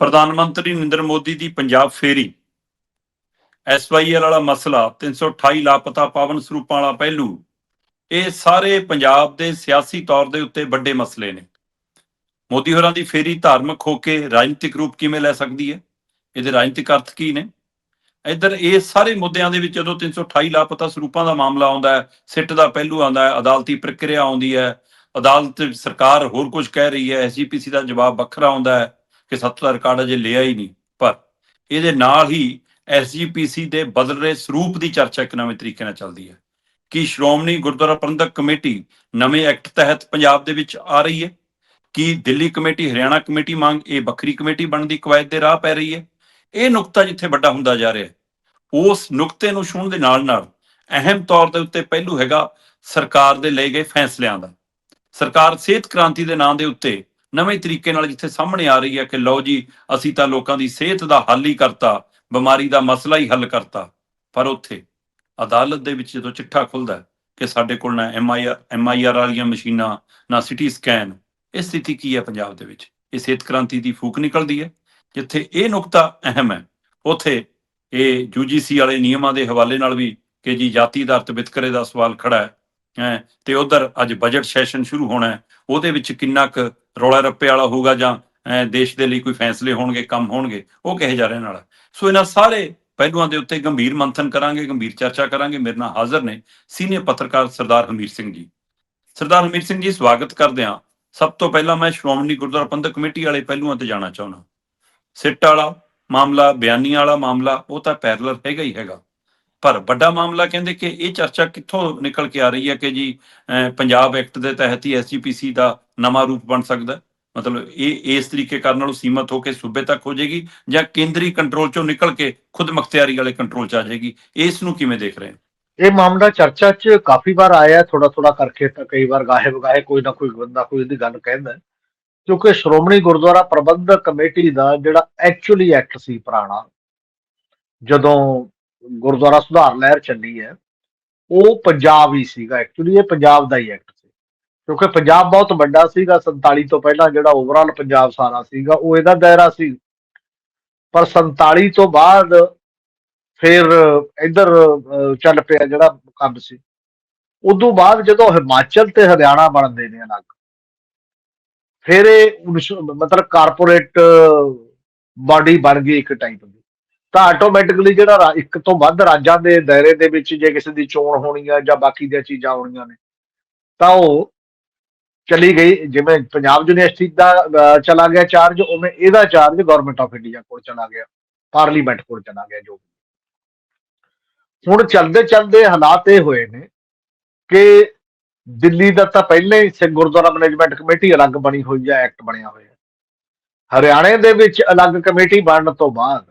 ਪ੍ਰਧਾਨ ਮੰਤਰੀ ਨਰਿੰਦਰ ਮੋਦੀ ਦੀ ਪੰਜਾਬ ਫੇਰੀ। ਐਸਵਾਈਐਲ ਵਾਲਾ ਮਸਲਾ 328 ਲਾਪਤਾ ਪਾਵਨ ਸਰੂਪਾਂ ਵਾਲਾ ਪਹਿਲੂ, ਇਹ ਸਾਰੇ ਪੰਜਾਬ ਦੇ ਸਿਆਸੀ ਤੌਰ ਦੇ ਉੱਤੇ ਵੱਡੇ ਮਸਲੇ ਨੇ। ਮੋਦੀ ਹੋਰਾਂ ਦੀ ਫੇਰੀ ਧਾਰਮਿਕ ਹੋ ਕੇ ਰਾਜਨੀਤਿਕ ਰੂਪ ਕਿਵੇਂ ਲੈ ਸਕਦੀ ਹੈ? ਇਹਦੇ ਰਾਜਨੀਤਿਕ ਅਰਥ ਕੀ ਨੇ? ਇੱਧਰ ਇਹ ਸਾਰੇ ਮੁੱਦਿਆਂ ਦੇ ਵਿੱਚ ਜਦੋਂ 328 ਲਾਪਤਾ ਸਰੂਪਾਂ ਦਾ ਮਾਮਲਾ ਆਉਂਦਾ ਹੈ, ਸਿੱਟ ਦਾ ਪਹਿਲੂ ਆਉਂਦਾ ਹੈ, ਅਦਾਲਤੀ ਪ੍ਰਕਿਰਿਆ ਆਉਂਦੀ ਹੈ, ਅਦਾਲਤ ਸਰਕਾਰ ਹੋਰ ਕੁਝ ਕਹਿ ਰਹੀ ਹੈ ਐਸਜੀਪੀਸੀ ਦਾ ਜਵਾਬ ਵੱਖਰਾ ਆਉਂਦਾ ਹੈ ਕਿ ਸੱਤ ਦਾ ਰਿਕਾਰਡ ਅਜੇ ਲਿਆ ਹੀ ਨਹੀਂ, ਪਰ ਇਹਦੇ ਨਾਲ ਹੀ ਐਸਜੀਪੀਸੀ ਦੇ ਬਦਲ ਰਹੇ ਸਰੂਪ ਦੀ ਚਰਚਾ ਇੱਕ ਨਵੇਂ ਤਰੀਕੇ ਨਾਲ ਚੱਲਦੀ ਹੈ। ਕਿ ਸ਼੍ਰੋਮਣੀ ਗੁਰਦੁਆਰਾ ਪ੍ਰਬੰਧਕ ਕਮੇਟੀ ਨਵੇਂ ਐਕਟ ਤਹਿਤ ਪੰਜਾਬ ਦੇ ਵਿੱਚ ਆ ਰਹੀ ਹੈ? ਕਿ ਦਿੱਲੀ ਕਮੇਟੀ, ਹਰਿਆਣਾ ਕਮੇਟੀ ਮੰਗ ਇਹ ਵੱਖਰੀ ਕਮੇਟੀ ਬਣਨ ਦੀ ਕਵਾਇਦ ਦੇ ਰਾਹ ਪੈ ਰਹੀ ਹੈ? ਇਹ ਨੁਕਤਾ ਜਿੱਥੇ ਵੱਡਾ ਹੁੰਦਾ ਜਾ ਰਿਹਾ ਉਸ ਨੁਕਤੇ ਨੂੰ ਛੂਹਣ ਦੇ ਨਾਲ ਨਾਲ ਅਹਿਮ ਤੌਰ ਦੇ ਉੱਤੇ ਪਹਿਲੂ ਹੈਗਾ ਸਰਕਾਰ ਦੇ ਲਏ ਗਏ ਫੈਸਲਿਆਂ ਦਾ। ਸਰਕਾਰ ਸਿਹਤ ਕ੍ਰਾਂਤੀ ਦੇ ਨਾਂ ਦੇ ਉੱਤੇ ਨਵੇਂ ਤਰੀਕੇ ਨਾਲ ਜਿੱਥੇ ਸਾਹਮਣੇ ਆ ਰਹੀ ਹੈ ਕਿ ਲਓ ਜੀ, ਅਸੀਂ ਤਾਂ ਲੋਕਾਂ ਦੀ ਸਿਹਤ ਦਾ ਹੱਲ ਹੀ ਕਰਤਾ, ਬਿਮਾਰੀ ਦਾ ਮਸਲਾ ਹੀ ਹੱਲ ਕਰਤਾ। ਪਰ ਉੱਥੇ ਅਦਾਲਤ ਦੇ ਵਿੱਚ ਜਦੋਂ ਚਿੱਠਾ ਖੁੱਲਦਾ ਕਿ ਸਾਡੇ ਕੋਲ ਨਾ ਐਮਆਈਆਰ ਐਮਆਈਆਰ ਵਾਲੀਆਂ ਮਸ਼ੀਨਾਂ, ਨਾ ਸਿਟੀ ਸਕੈਨ, ਇਹ ਸਥਿਤੀ ਕੀ ਹੈ ਪੰਜਾਬ ਦੇ ਵਿੱਚ? ਇਹ ਸਿਹਤ ਕ੍ਰਾਂਤੀ ਦੀ ਫੂਕ ਨਿਕਲਦੀ ਹੈ, ਜਿੱਥੇ ਇਹ ਨੁਕਤਾ ਅਹਿਮ ਹੈ। ਉਥੇ ਇਹ ਯੂਜੀਸੀ ਵਾਲੇ ਨਿਯਮਾਂ ਦੇ ਹਵਾਲੇ ਨਾਲ ਵੀ ਕਿ ਜੀ ਜਾਤੀ ਆਧਾਰਿਤ ਵਿਤਕਰੇ ਦਾ ਸਵਾਲ ਖੜਾ ਹੈ। ਹੈਂ, ਤੇ ਉਧਰ ਅੱਜ ਬਜਟ ਸੈਸ਼ਨ ਸ਼ੁਰੂ ਹੋਣਾ ਹੈ। ਉਹਦੇ ਵਿੱਚ ਕਿੰਨਾ ਕੁ ਰੌਲਾ ਰੱਪੇ ਵਾਲਾ ਹੋਊਗਾ ਜਾਂ ਦੇਸ਼ ਦੇ ਲਈ ਕੋਈ ਫੈਸਲੇ ਹੋਣਗੇ ਕੰਮ ਹੋਣਗੇ ਉਹ ਕਿਹੇ ਜਾ ਰਹੇ ਨਾਲ ਸੋ ਇਹਨਾਂ ਸਾਰੇ ਪਹਿਲੂਆਂ ਦੇ ਉੱਤੇ ਗੰਭੀਰ ਮੰਥਨ ਕਰਾਂਗੇ ਗੰਭੀਰ ਚਰਚਾ ਕਰਾਂਗੇ। ਮੇਰੇ ਨਾਲ ਹਾਜ਼ਰ ਨੇ ਸੀਨੀਅਰ ਪੱਤਰਕਾਰ ਸਰਦਾਰ ਹਮੀਰ ਸਿੰਘ ਜੀ। ਸਰਦਾਰ ਹਮੀਰ ਸਿੰਘ ਜੀ ਸਵਾਗਤ ਕਰਦੇ ਹਾਂ। ਸਭ ਤੋਂ ਪਹਿਲਾਂ ਮੈਂ ਸ਼੍ਰੋਮਣੀ ਗੁਰਦੁਆਰਾ ਪ੍ਰਬੰਧਕ ਕਮੇਟੀ ਵਾਲੇ ਪਹਿਲੂਆਂ ਤੇ ਜਾਣਾ ਚਾਹੁੰਦਾ ਸਿੱਟ ਵਾਲਾ ਮਾਮਲਾ ਬਿਆਨੀ ਵਾਲਾ ਮਾਮਲਾ ਉਹ ਤਾਂ ਪੈਰਲਲ ਹੈਗਾ ਹੀ ਹੈਗਾ। ਪਰ ਵੱਡਾ ਮਾਮਲਾ ਕਹਿੰਦੇ ਕਿ ਇਹ ਚਰਚਾ ਕਿੱਥੋਂ ਨਿਕਲ ਕੇ ਆ ਰਹੀ ਹੈ ਕਿ ਜੀ ਪੰਜਾਬ ਐਕਟ ਦੇ ਤਹਿਤ ਹੀ ਐਸਜੀਪੀਸੀ ਦਾ ਨਵਾਂ ਰੂਪ ਬਣ ਸਕਦਾ ਮਤਲਬ ਇਹ, ਇਸ ਤਰੀਕੇ ਕਰਨ ਨਾਲੋਂ ਸੀਮਤ ਹੋ ਕੇ ਸੂਬੇ ਤੱਕ ਹੋ ਜਾਏਗੀ ਜਾਂ ਕੇਂਦਰੀ ਕੰਟਰੋਲ ਚੋਂ ਨਿਕਲ ਕੇ ਖੁਦ ਮੁਖਤਿਆਰੀ ਵਾਲੇ ਕੰਟਰੋਲ ਚ ਆ ਜਾਏਗੀ? ਇਸ ਨੂੰ ਕਿਵੇਂ ਦੇਖ ਰਹੇ ਹੋ? ਇਹ ਮਾਮਲਾ ਚਰਚਾ 'ਚ ਕਾਫੀ ਵਾਰ ਆਇਆ ਥੋੜਾ ਥੋੜਾ ਕਰਕੇ ਤਾਂ ਕਈ ਵਾਰ ਗਾਹੇ ਬਗਾਹੇ ਕੋਈ ਨਾ ਕੋਈ ਬੰਦਾ ਕੋਈ ਇਹਦੀ ਗੱਲ ਕਹਿੰਦਾ ਕਿਉਂਕਿ ਸ਼੍ਰੋਮਣੀ ਗੁਰਦੁਆਰਾ ਪ੍ਰਬੰਧਕ ਕਮੇਟੀ ਦਾ ਜਿਹੜਾ ਐਕਚੁਅਲੀ ਐਕਟ ਸੀ ਪੁਰਾਣਾ, ਜਦੋਂ ਗੁਰਦੁਆਰਾ ਸੁਧਾਰ ਲਹਿਰ ਚੱਲੀ ਹੈ। ਉਹ ਪੰਜਾਬ ਹੀ ਸੀਗਾ ਐਕਚੁਅਲੀ ਇਹ ਪੰਜਾਬ ਦਾ ਹੀ ਐਕਟ ਸੀ। ਕਿਉਂਕਿ ਪੰਜਾਬ ਬਹੁਤ ਵੱਡਾ ਸੀਗਾ 47 ਤੋਂ ਪਹਿਲਾਂ ਜਿਹੜਾ ਓਵਰਆਲ ਪੰਜਾਬ ਸਾਰਾ ਸੀਗਾ, ਉਹ ਇਹਦਾ ਦਾਇਰਾ ਸੀ। ਪਰ 47 ਤੋਂ ਬਾਅਦ ਫਿਰ ਇੱਧਰ ਚੱਲ ਪਿਆ ਜਿਹੜਾ ਕੰਮ ਸੀ। ਉਦੋਂ ਬਾਅਦ ਜਦੋਂ ਹਿਮਾਚਲ ਤੇ ਹਰਿਆਣਾ ਬਣਦੇ ਨੇ ਅਲੱਗ, ਫਿਰ ਇਹ ਮਤਲਬ ਕਾਰਪੋਰੇਟ ਬਾਡੀ ਬਣ ਗਈ ਇੱਕ ਟਾਈਪ ਦੀ। ਤਾਂ ਆਟੋਮੈਟਿਕਲੀ ਜਿਹੜਾ ਰਾ- ਇੱਕ ਤੋਂ ਵੱਧ ਰਾਜਾਂ ਦੇ ਦਾਇਰੇ ਦੇ ਵਿੱਚ ਜੇ ਕਿਸੇ ਦੀ ਚੋਣ ਹੋਣੀ ਆ ਜਾਂ ਬਾਕੀ ਦੀਆਂ ਚੀਜ਼ਾਂ ਹੋਣੀਆਂ ਨੇ, ਤਾਂ ਉਹ ਚਲੀ ਗਈ, ਜਿਵੇਂ ਪੰਜਾਬ ਯੂਨੀਵਰਸਿਟੀ ਦਾ ਚਲਾ ਗਿਆ ਚਾਰਜ ਉਵੇਂ ਇਹਦਾ ਚਾਰਜ ਗਵਰਨਮੈਂਟ ਆਫ ਇੰਡੀਆ ਕੋਲ ਚਲਾ ਗਿਆ ਪਾਰਲੀਮੈਂਟ ਕੋਲ ਚਲਾ ਗਿਆ ਜੋ ਹੁਣ ਚੱਲਦੇ ਚੱਲਦੇ ਹਾਲਾਤ ਇਹ ਹੋਏ ਨੇ ਕਿ ਦਿੱਲੀ ਦਾ ਤਾਂ ਪਹਿਲਾਂ ਹੀ ਸਿੱਖ ਗੁਰਦੁਆਰਾ ਮੈਨੇਜਮੈਂਟ ਕਮੇਟੀ ਅਲੱਗ ਬਣੀ ਹੋਈ ਹੈ ਐਕਟ ਬਣਿਆ ਹੋਇਆ। ਹਰਿਆਣੇ ਦੇ ਵਿੱਚ ਅਲੱਗ ਕਮੇਟੀ ਬਣਨ ਤੋਂ ਬਾਅਦ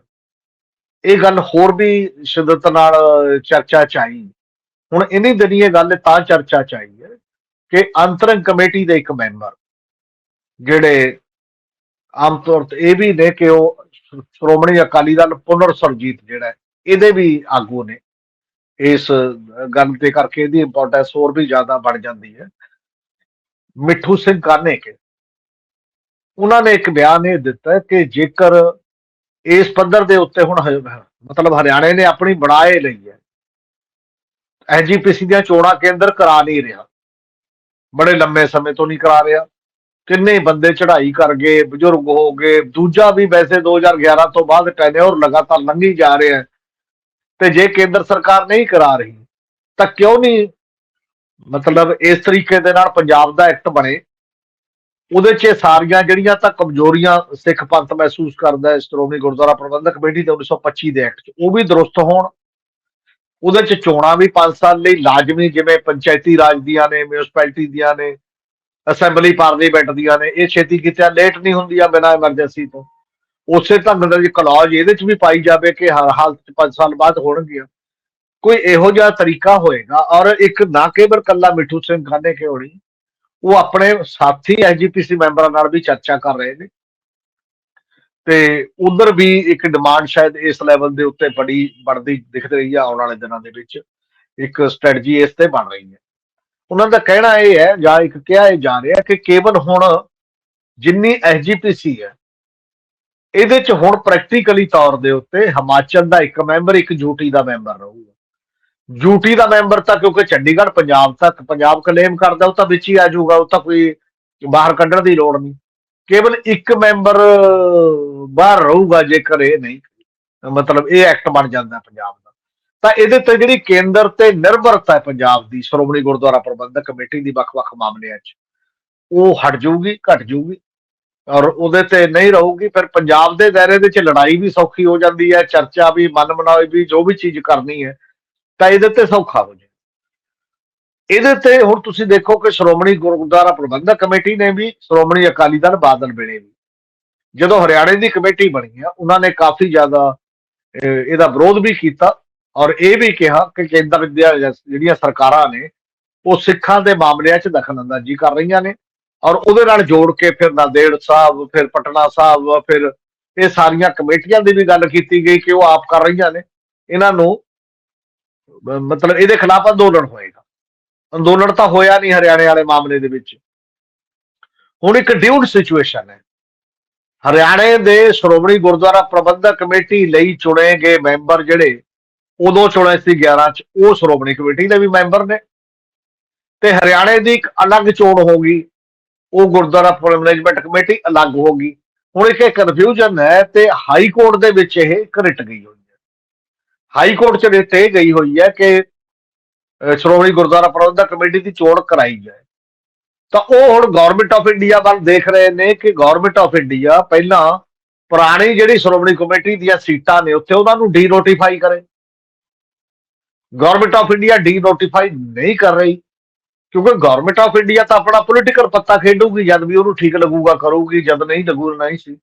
ਇਹ ਗੱਲ ਹੋਰ ਵੀ ਸ਼ਿੱਦਤ ਨਾਲ ਚਰਚਾ ਚ ਆਈ। ਹੁਣ ਇਨੀ ਦਿਨੀ ਇਹ ਗੱਲ ਤਾਂ ਚਰਚਾ ਚ ਆਈ ਹੈ ਕਿ ਅੰਤਰੰਗ ਕਮੇਟੀ ਦੇ ਇੱਕ ਮੈਂਬਰ ਜਿਹੜੇ ਆਮ ਤੌਰ ਤੇ ਇਹ ਵੀ ਨੇ ਕਿ ਉਹ ਸ਼੍ਰੋਮਣੀ ਅਕਾਲੀ ਦਲ ਪੁਨਰ ਸਰਜੀਤ ਜਿਹੜਾ ਇਹਦੇ ਵੀ ਆਗੂ ਨੇ। ਇਸ ਗੱਲ ਦੇ ਕਰਕੇ ਇਹਦੀ ਇੰਪੋਰਟੈਂਸ ਹੋਰ ਵੀ ਜ਼ਿਆਦਾ ਬਣ ਜਾਂਦੀ ਹੈ। ਮਿੱਠੂ ਸਿੰਘ ਕਾਨੇਕੇ ਉਹਨਾਂ ਨੇ ਇੱਕ ਬਿਆਨ ਇਹ ਦਿੱਤਾ ਕਿ ਜੇਕਰ ਇਸ ਪੱਧਰ ਦੇ ਉੱਤੇ ਹੁਣ ਹ- ਮਤਲਬ ਹਰਿਆਣੇ ਨੇ ਆਪਣੀ ਬਣਾਏ ਲਈ ਹੈ। ਐਜੀਪੀਸੀ ਦੀਆਂ ਚੋਣਾਂ ਕੇਂਦਰ ਕਰਾ ਨਹੀਂ ਰਿਹਾ। ਬੜੇ ਲੰਮੇ ਸਮੇਂ ਤੋਂ ਨਹੀਂ ਕਰਾ ਰਿਹਾ। ਕਿੰਨੇ ਬੰਦੇ ਚੜ੍ਹਾਈ ਕਰ ਗਏ, ਬਜ਼ੁਰਗ ਹੋ ਗਏ, ਦੂਜਾ ਵੀ ਵੈਸੇ 2011 ਤੋਂ ਬਾਅਦ ਟੈਨਿਓਰ ਲਗਾਤਾਰ ਲੰਘੀ ਜਾ ਰਿਹਾ ਹੈ। ਤੇ ਜੇ ਕੇਂਦਰ ਸਰਕਾਰ ਨਹੀਂ ਕਰਾ ਰਹੀ, ਤਾਂ ਕਿਉਂ ਨਹੀਂ ਮਤਲਬ ਇਸ ਤਰੀਕੇ ਦੇ ਨਾਲ ਪੰਜਾਬ ਦਾ ਐਕਟ ਬਣੇ? ਉਹਦੇ 'ਚ ਇਹ ਸਾਰੀਆਂ ਜਿਹੜੀਆਂ ਤਾਂ ਕਮਜ਼ੋਰੀਆਂ ਸਿੱਖ ਪੰਥ ਮਹਿਸੂਸ ਕਰਦਾ ਹੈ ਸ਼੍ਰੋਮਣੀ ਗੁਰਦੁਆਰਾ ਪ੍ਰਬੰਧਕ ਕਮੇਟੀ ਦੇ 1925 ਦੇ ਐਕਟ 'ਚ, ਉਹ ਵੀ ਦਰੁਸਤ ਹੋਣ। ਉਹਦੇ 'ਚ ਚੋਣਾਂ ਵੀ 5 ਸਾਲ ਲਈ ਲਾਜ਼ਮੀ, ਜਿਵੇਂ ਪੰਚਾਇਤੀ ਰਾਜ ਦੀਆਂ ਨੇ ਮਿਊਨਿਸਪੈਲਿਟੀ ਦੀਆਂ ਨੇ ਅਸੈਂਬਲੀ ਪਾਰਲੀਮੈਂਟ ਦੀਆਂ ਨੇ, ਇਹ ਛੇਤੀ ਕਿਤੇ ਲੇਟ ਨਹੀਂ ਹੁੰਦੀਆਂ ਬਿਨਾਂ ਐਮਰਜੈਂਸੀ ਤੋਂ। ਉਸੇ ਢੰਗ ਦਾ ਜੇ ਕਲੌਜ ਇਹਦੇ 'ਚ ਵੀ ਪਾਈ ਜਾਵੇ ਕਿ ਹਰ ਹਾਲਤ 'ਚ 5 ਸਾਲ ਬਾਅਦ ਹੋਣਗੀਆਂ। ਕੋਈ ਇਹੋ ਜਿਹਾ ਤਰੀਕਾ ਹੋਏਗਾ ਔਰ ਇੱਕ ਨਾ ਕੇਵਲ ਕੱਲਾ ਮਿੱਠੂ ਸਿੰਘ ਖਾਨੇ ਕੇ ਹੋਣੀ ਉਹ ਆਪਣੇ ਸਾਥੀ ਐਜੀਪੀਸੀ ਮੈਂਬਰਾਂ ਨਾਲ ਵੀ ਚਰਚਾ ਕਰ ਰਹੇ ਨੇ। ਤੇ ਉਧਰ ਵੀ ਇੱਕ ਡਿਮਾਂਡ ਸ਼ਾਇਦ ਇਸ ਲੈਵਲ ਦੇ ਉੱਤੇ ਬੜੀ ਬਣਦੀ ਦਿਖ ਰਹੀ ਹੈ ਆਉਣ ਵਾਲੇ ਦਿਨਾਂ ਦੇ ਵਿੱਚ। ਇੱਕ ਸਟ੍ਰੈਟਜੀ ਇਸ ਤੇ ਬਣ ਰਹੀ ਹੈ। ਉਹਨਾਂ ਦਾ ਕਹਿਣਾ ਇਹ ਹੈ ਜਾਂ ਇੱਕ ਕਿਹਾ ਇਹ ਜਾ ਰਿਹਾ ਕਿ ਕੇਵਲ ਹੁਣ ਜਿੰਨੀ ਐਸਜੀਪੀਸੀ ਹੈ, ਇਹਦੇ ਚ ਹੁਣ ਪ੍ਰੈਕਟੀਕਲੀ ਤੌਰ ਦੇ ਉੱਤੇ ਹਿਮਾਚਲ ਦਾ ਇੱਕ ਮੈਂਬਰ ਇੱਕ ਯੂਟੀ ਦਾ ਮੈਂਬਰ ਰਹੂਗਾ। ਯੂਟੀ ਦਾ ਮੈਂਬਰ ਤਾਂ ਕਿਉਂਕਿ ਚੰਡੀਗੜ੍ਹ ਪੰਜਾਬ ਤੱਕ ਪੰਜਾਬ ਕਲੇਮ ਕਰਦਾ, ਉਹ ਤਾਂ ਵਿੱਚ ਹੀ ਆ ਜਾਊਗਾ, ਉਹ ਤਾਂ ਕੋਈ ਬਾਹਰ ਕੱਢਣ ਦੀ ਲੋੜ ਨਹੀਂ। ਕੇਵਲ ਇੱਕ ਮੈਂਬਰ ਬਾਹਰ ਰਹੂਗਾ ਜੇਕਰ ਇਹ ਨਹੀਂ, ਮਤਲਬ ਇਹ ਐਕਟ ਬਣ ਜਾਂਦਾ ਪੰਜਾਬ ਦਾ। ਤਾਂ ਇਹਦੇ ਤੇ ਜਿਹੜੀ ਕੇਂਦਰ ਤੇ ਨਿਰਭਰਤਾ ਹੈ ਪੰਜਾਬ ਦੀ, ਸ਼੍ਰੋਮਣੀ ਗੁਰਦੁਆਰਾ ਪ੍ਰਬੰਧਕ ਕਮੇਟੀ ਦੀ ਵੱਖ-ਵੱਖ ਮਾਮਲਿਆਂ 'ਚ, ਉਹ ਹਟ ਜਾਊਗੀ, ਘਟ ਜਾਊਗੀ। ਔਰ ਉਹਦੇ ਤੇ ਨਹੀਂ ਰਹੂਗੀ, ਫਿਰ ਪੰਜਾਬ ਦੇ ਦਾਇਰੇ ਦੇ ਵਿੱਚ ਲੜਾਈ ਵੀ ਸੌਖੀ ਹੋ ਜਾਂਦੀ ਹੈ, ਚਰਚਾ ਵੀ ਮਨ ਮਨਾਈ ਵੀ, ਜੋ ਵੀ ਚੀਜ਼ ਕਰਨੀ ਹੈ ਤਾਂ ਇਹਦੇ ਤੇ ਸੌਖਾ ਹੋ ਜਾਏ ਇਹਦੇ ਤੇ ਹੁਣ ਤੁਸੀਂ ਦੇਖੋ ਕਿ ਸ਼੍ਰੋਮਣੀ ਗੁਰਦੁਆਰਾ ਪ੍ਰਬੰਧਕ ਕਮੇਟੀ ਨੇ ਵੀ, ਸ਼੍ਰੋਮਣੀ ਅਕਾਲੀ ਦਲ ਬਾਦਲ ਵੇਲੇ ਵੀ। ਜਦੋਂ ਹਰਿਆਣੇ ਦੀ ਕਮੇਟੀ ਬਣੀ ਆ, ਉਹਨਾਂ ਨੇ ਕਾਫੀ ਜ਼ਿਆਦਾ ਇਹਦਾ ਵਿਰੋਧ ਵੀ ਕੀਤਾ ਔਰ ਇਹ ਵੀ ਕਿਹਾ ਕਿ ਕੇਂਦਰ ਦੀਆਂ ਜਿਹੜੀਆਂ ਸਰਕਾਰਾਂ ਨੇ, ਉਹ ਸਿੱਖਾਂ ਦੇ ਮਾਮਲਿਆਂ 'ਚ ਦਖਲਅੰਦਾਜ਼ੀ ਕਰ ਰਹੀਆਂ ਨੇ ਔਰ ਉਹਦੇ ਨਾਲ ਜੋੜ ਕੇ ਫਿਰ ਨਾਂਦੇੜ ਸਾਹਿਬ, ਫਿਰ ਪਟਨਾ ਸਾਹਿਬ, ਫਿਰ ਇਹ ਸਾਰੀਆਂ ਕਮੇਟੀਆਂ ਦੀ ਵੀ ਗੱਲ ਕੀਤੀ ਗਈ ਕਿ ਉਹ ਆਪ ਕਰ ਰਹੀਆਂ ਨੇ। ਇਹਨਾਂ ਨੂੰ ਮਤਲਬ ਇਹਦੇ ਖਿਲਾਫ ਅੰਦੋਲਨ ਹੋਏਗਾ। ਅੰਦੋਲਨ ਤਾਂ ਹੋਇਆ ਨਹੀਂ ਹਰਿਆਣੇ ਵਾਲੇ ਮਾਮਲੇ ਦੇ ਵਿੱਚ। ਹੁਣ ਇੱਕ ਡਿਊਡ ਸਿਚੁਏਸ਼ਨ ਹੈ। ਹਰਿਆਣੇ ਦੇ ਸ਼੍ਰੋਮਣੀ ਗੁਰਦੁਆਰਾ ਪ੍ਰਬੰਧਕ ਕਮੇਟੀ ਲਈ ਚੁਣੇ ਗਏ ਮੈਂਬਰ ਜਿਹੜੇ, ਉਦੋਂ ਚੁਣੇ ਸੀ 11 ਚ, ਉਹ ਸ਼੍ਰੋਮਣੀ ਕਮੇਟੀ ਦੇ ਵੀ ਮੈਂਬਰ ਨੇ। ਤੇ ਹਰਿਆਣੇ ਦੀ ਇੱਕ ਅਲੱਗ ਚੋਣ ਹੋਗੀ ਉਹ ਗੁਰਦੁਆਰਾ ਮੈਨੇਜਮੈਂਟ ਕਮੇਟੀ ਅਲੱਗ ਹੋਗੀ ਹੁਣ ਇੱਕ ਕਨਫਿਊਜ਼ਨ ਹੈ ਤੇ ਹਾਈ ਕੋਰਟ ਦੇ ਵਿੱਚ ਇਹ ਘਰਿਟ ਗਈ ਹੋਈ। ਹਾਈ ਕੋਰਟ ਚ ਰਿਟ ਇਹ ਗਈ ਹੋਈ ਹੈ ਕਿ ਸ਼੍ਰੋਮਣੀ ਗੁਰਦੁਆਰਾ ਪ੍ਰਬੰਧਕ ਕਮੇਟੀ ਦੀ ਚੋਣ ਕਰਾਈ ਜਾਏ। ਤਾਂ ਉਹ ਹੁਣ ਗਵਰਨਮੈਂਟ ਆਫ ਇੰਡੀਆ ਵੱਲ ਦੇਖ ਰਹੇ ਨੇ ਕਿ ਗਵਰਨਮੈਂਟ ਆਫ ਇੰਡੀਆ ਪਹਿਲਾਂ ਪੁਰਾਣੀ ਜਿਹੜੀ ਸ਼੍ਰੋਮਣੀ ਕਮੇਟੀ ਦੀਆਂ ਸੀਟਾਂ ਨੇ ਉੱਥੇ ਉਹਨਾਂ ਨੂੰ ਡੀ ਨੋਟੀਫਾਈ ਕਰੇ। Government of India denotify ਨਹੀਂ ਕਰ ਰਹੀ, ਕਿਉਂਕਿ ਗਵਰਨਮੈਂਟ ਆਫ ਇੰਡੀਆ ਤਾਂ ਆਪਣਾ ਪੋਲੀਟੀਕਲ ਪੱਤਾ ਖੇਡੂਗੀ, ਜਦ ਵੀ ਉਹਨੂੰ ਠੀਕ ਲੱਗੂਗਾ ਕਰੂਗੀ, ਜਦ ਨਹੀਂ ਲੱਗੂ, ਨਹੀਂ ਸੀ।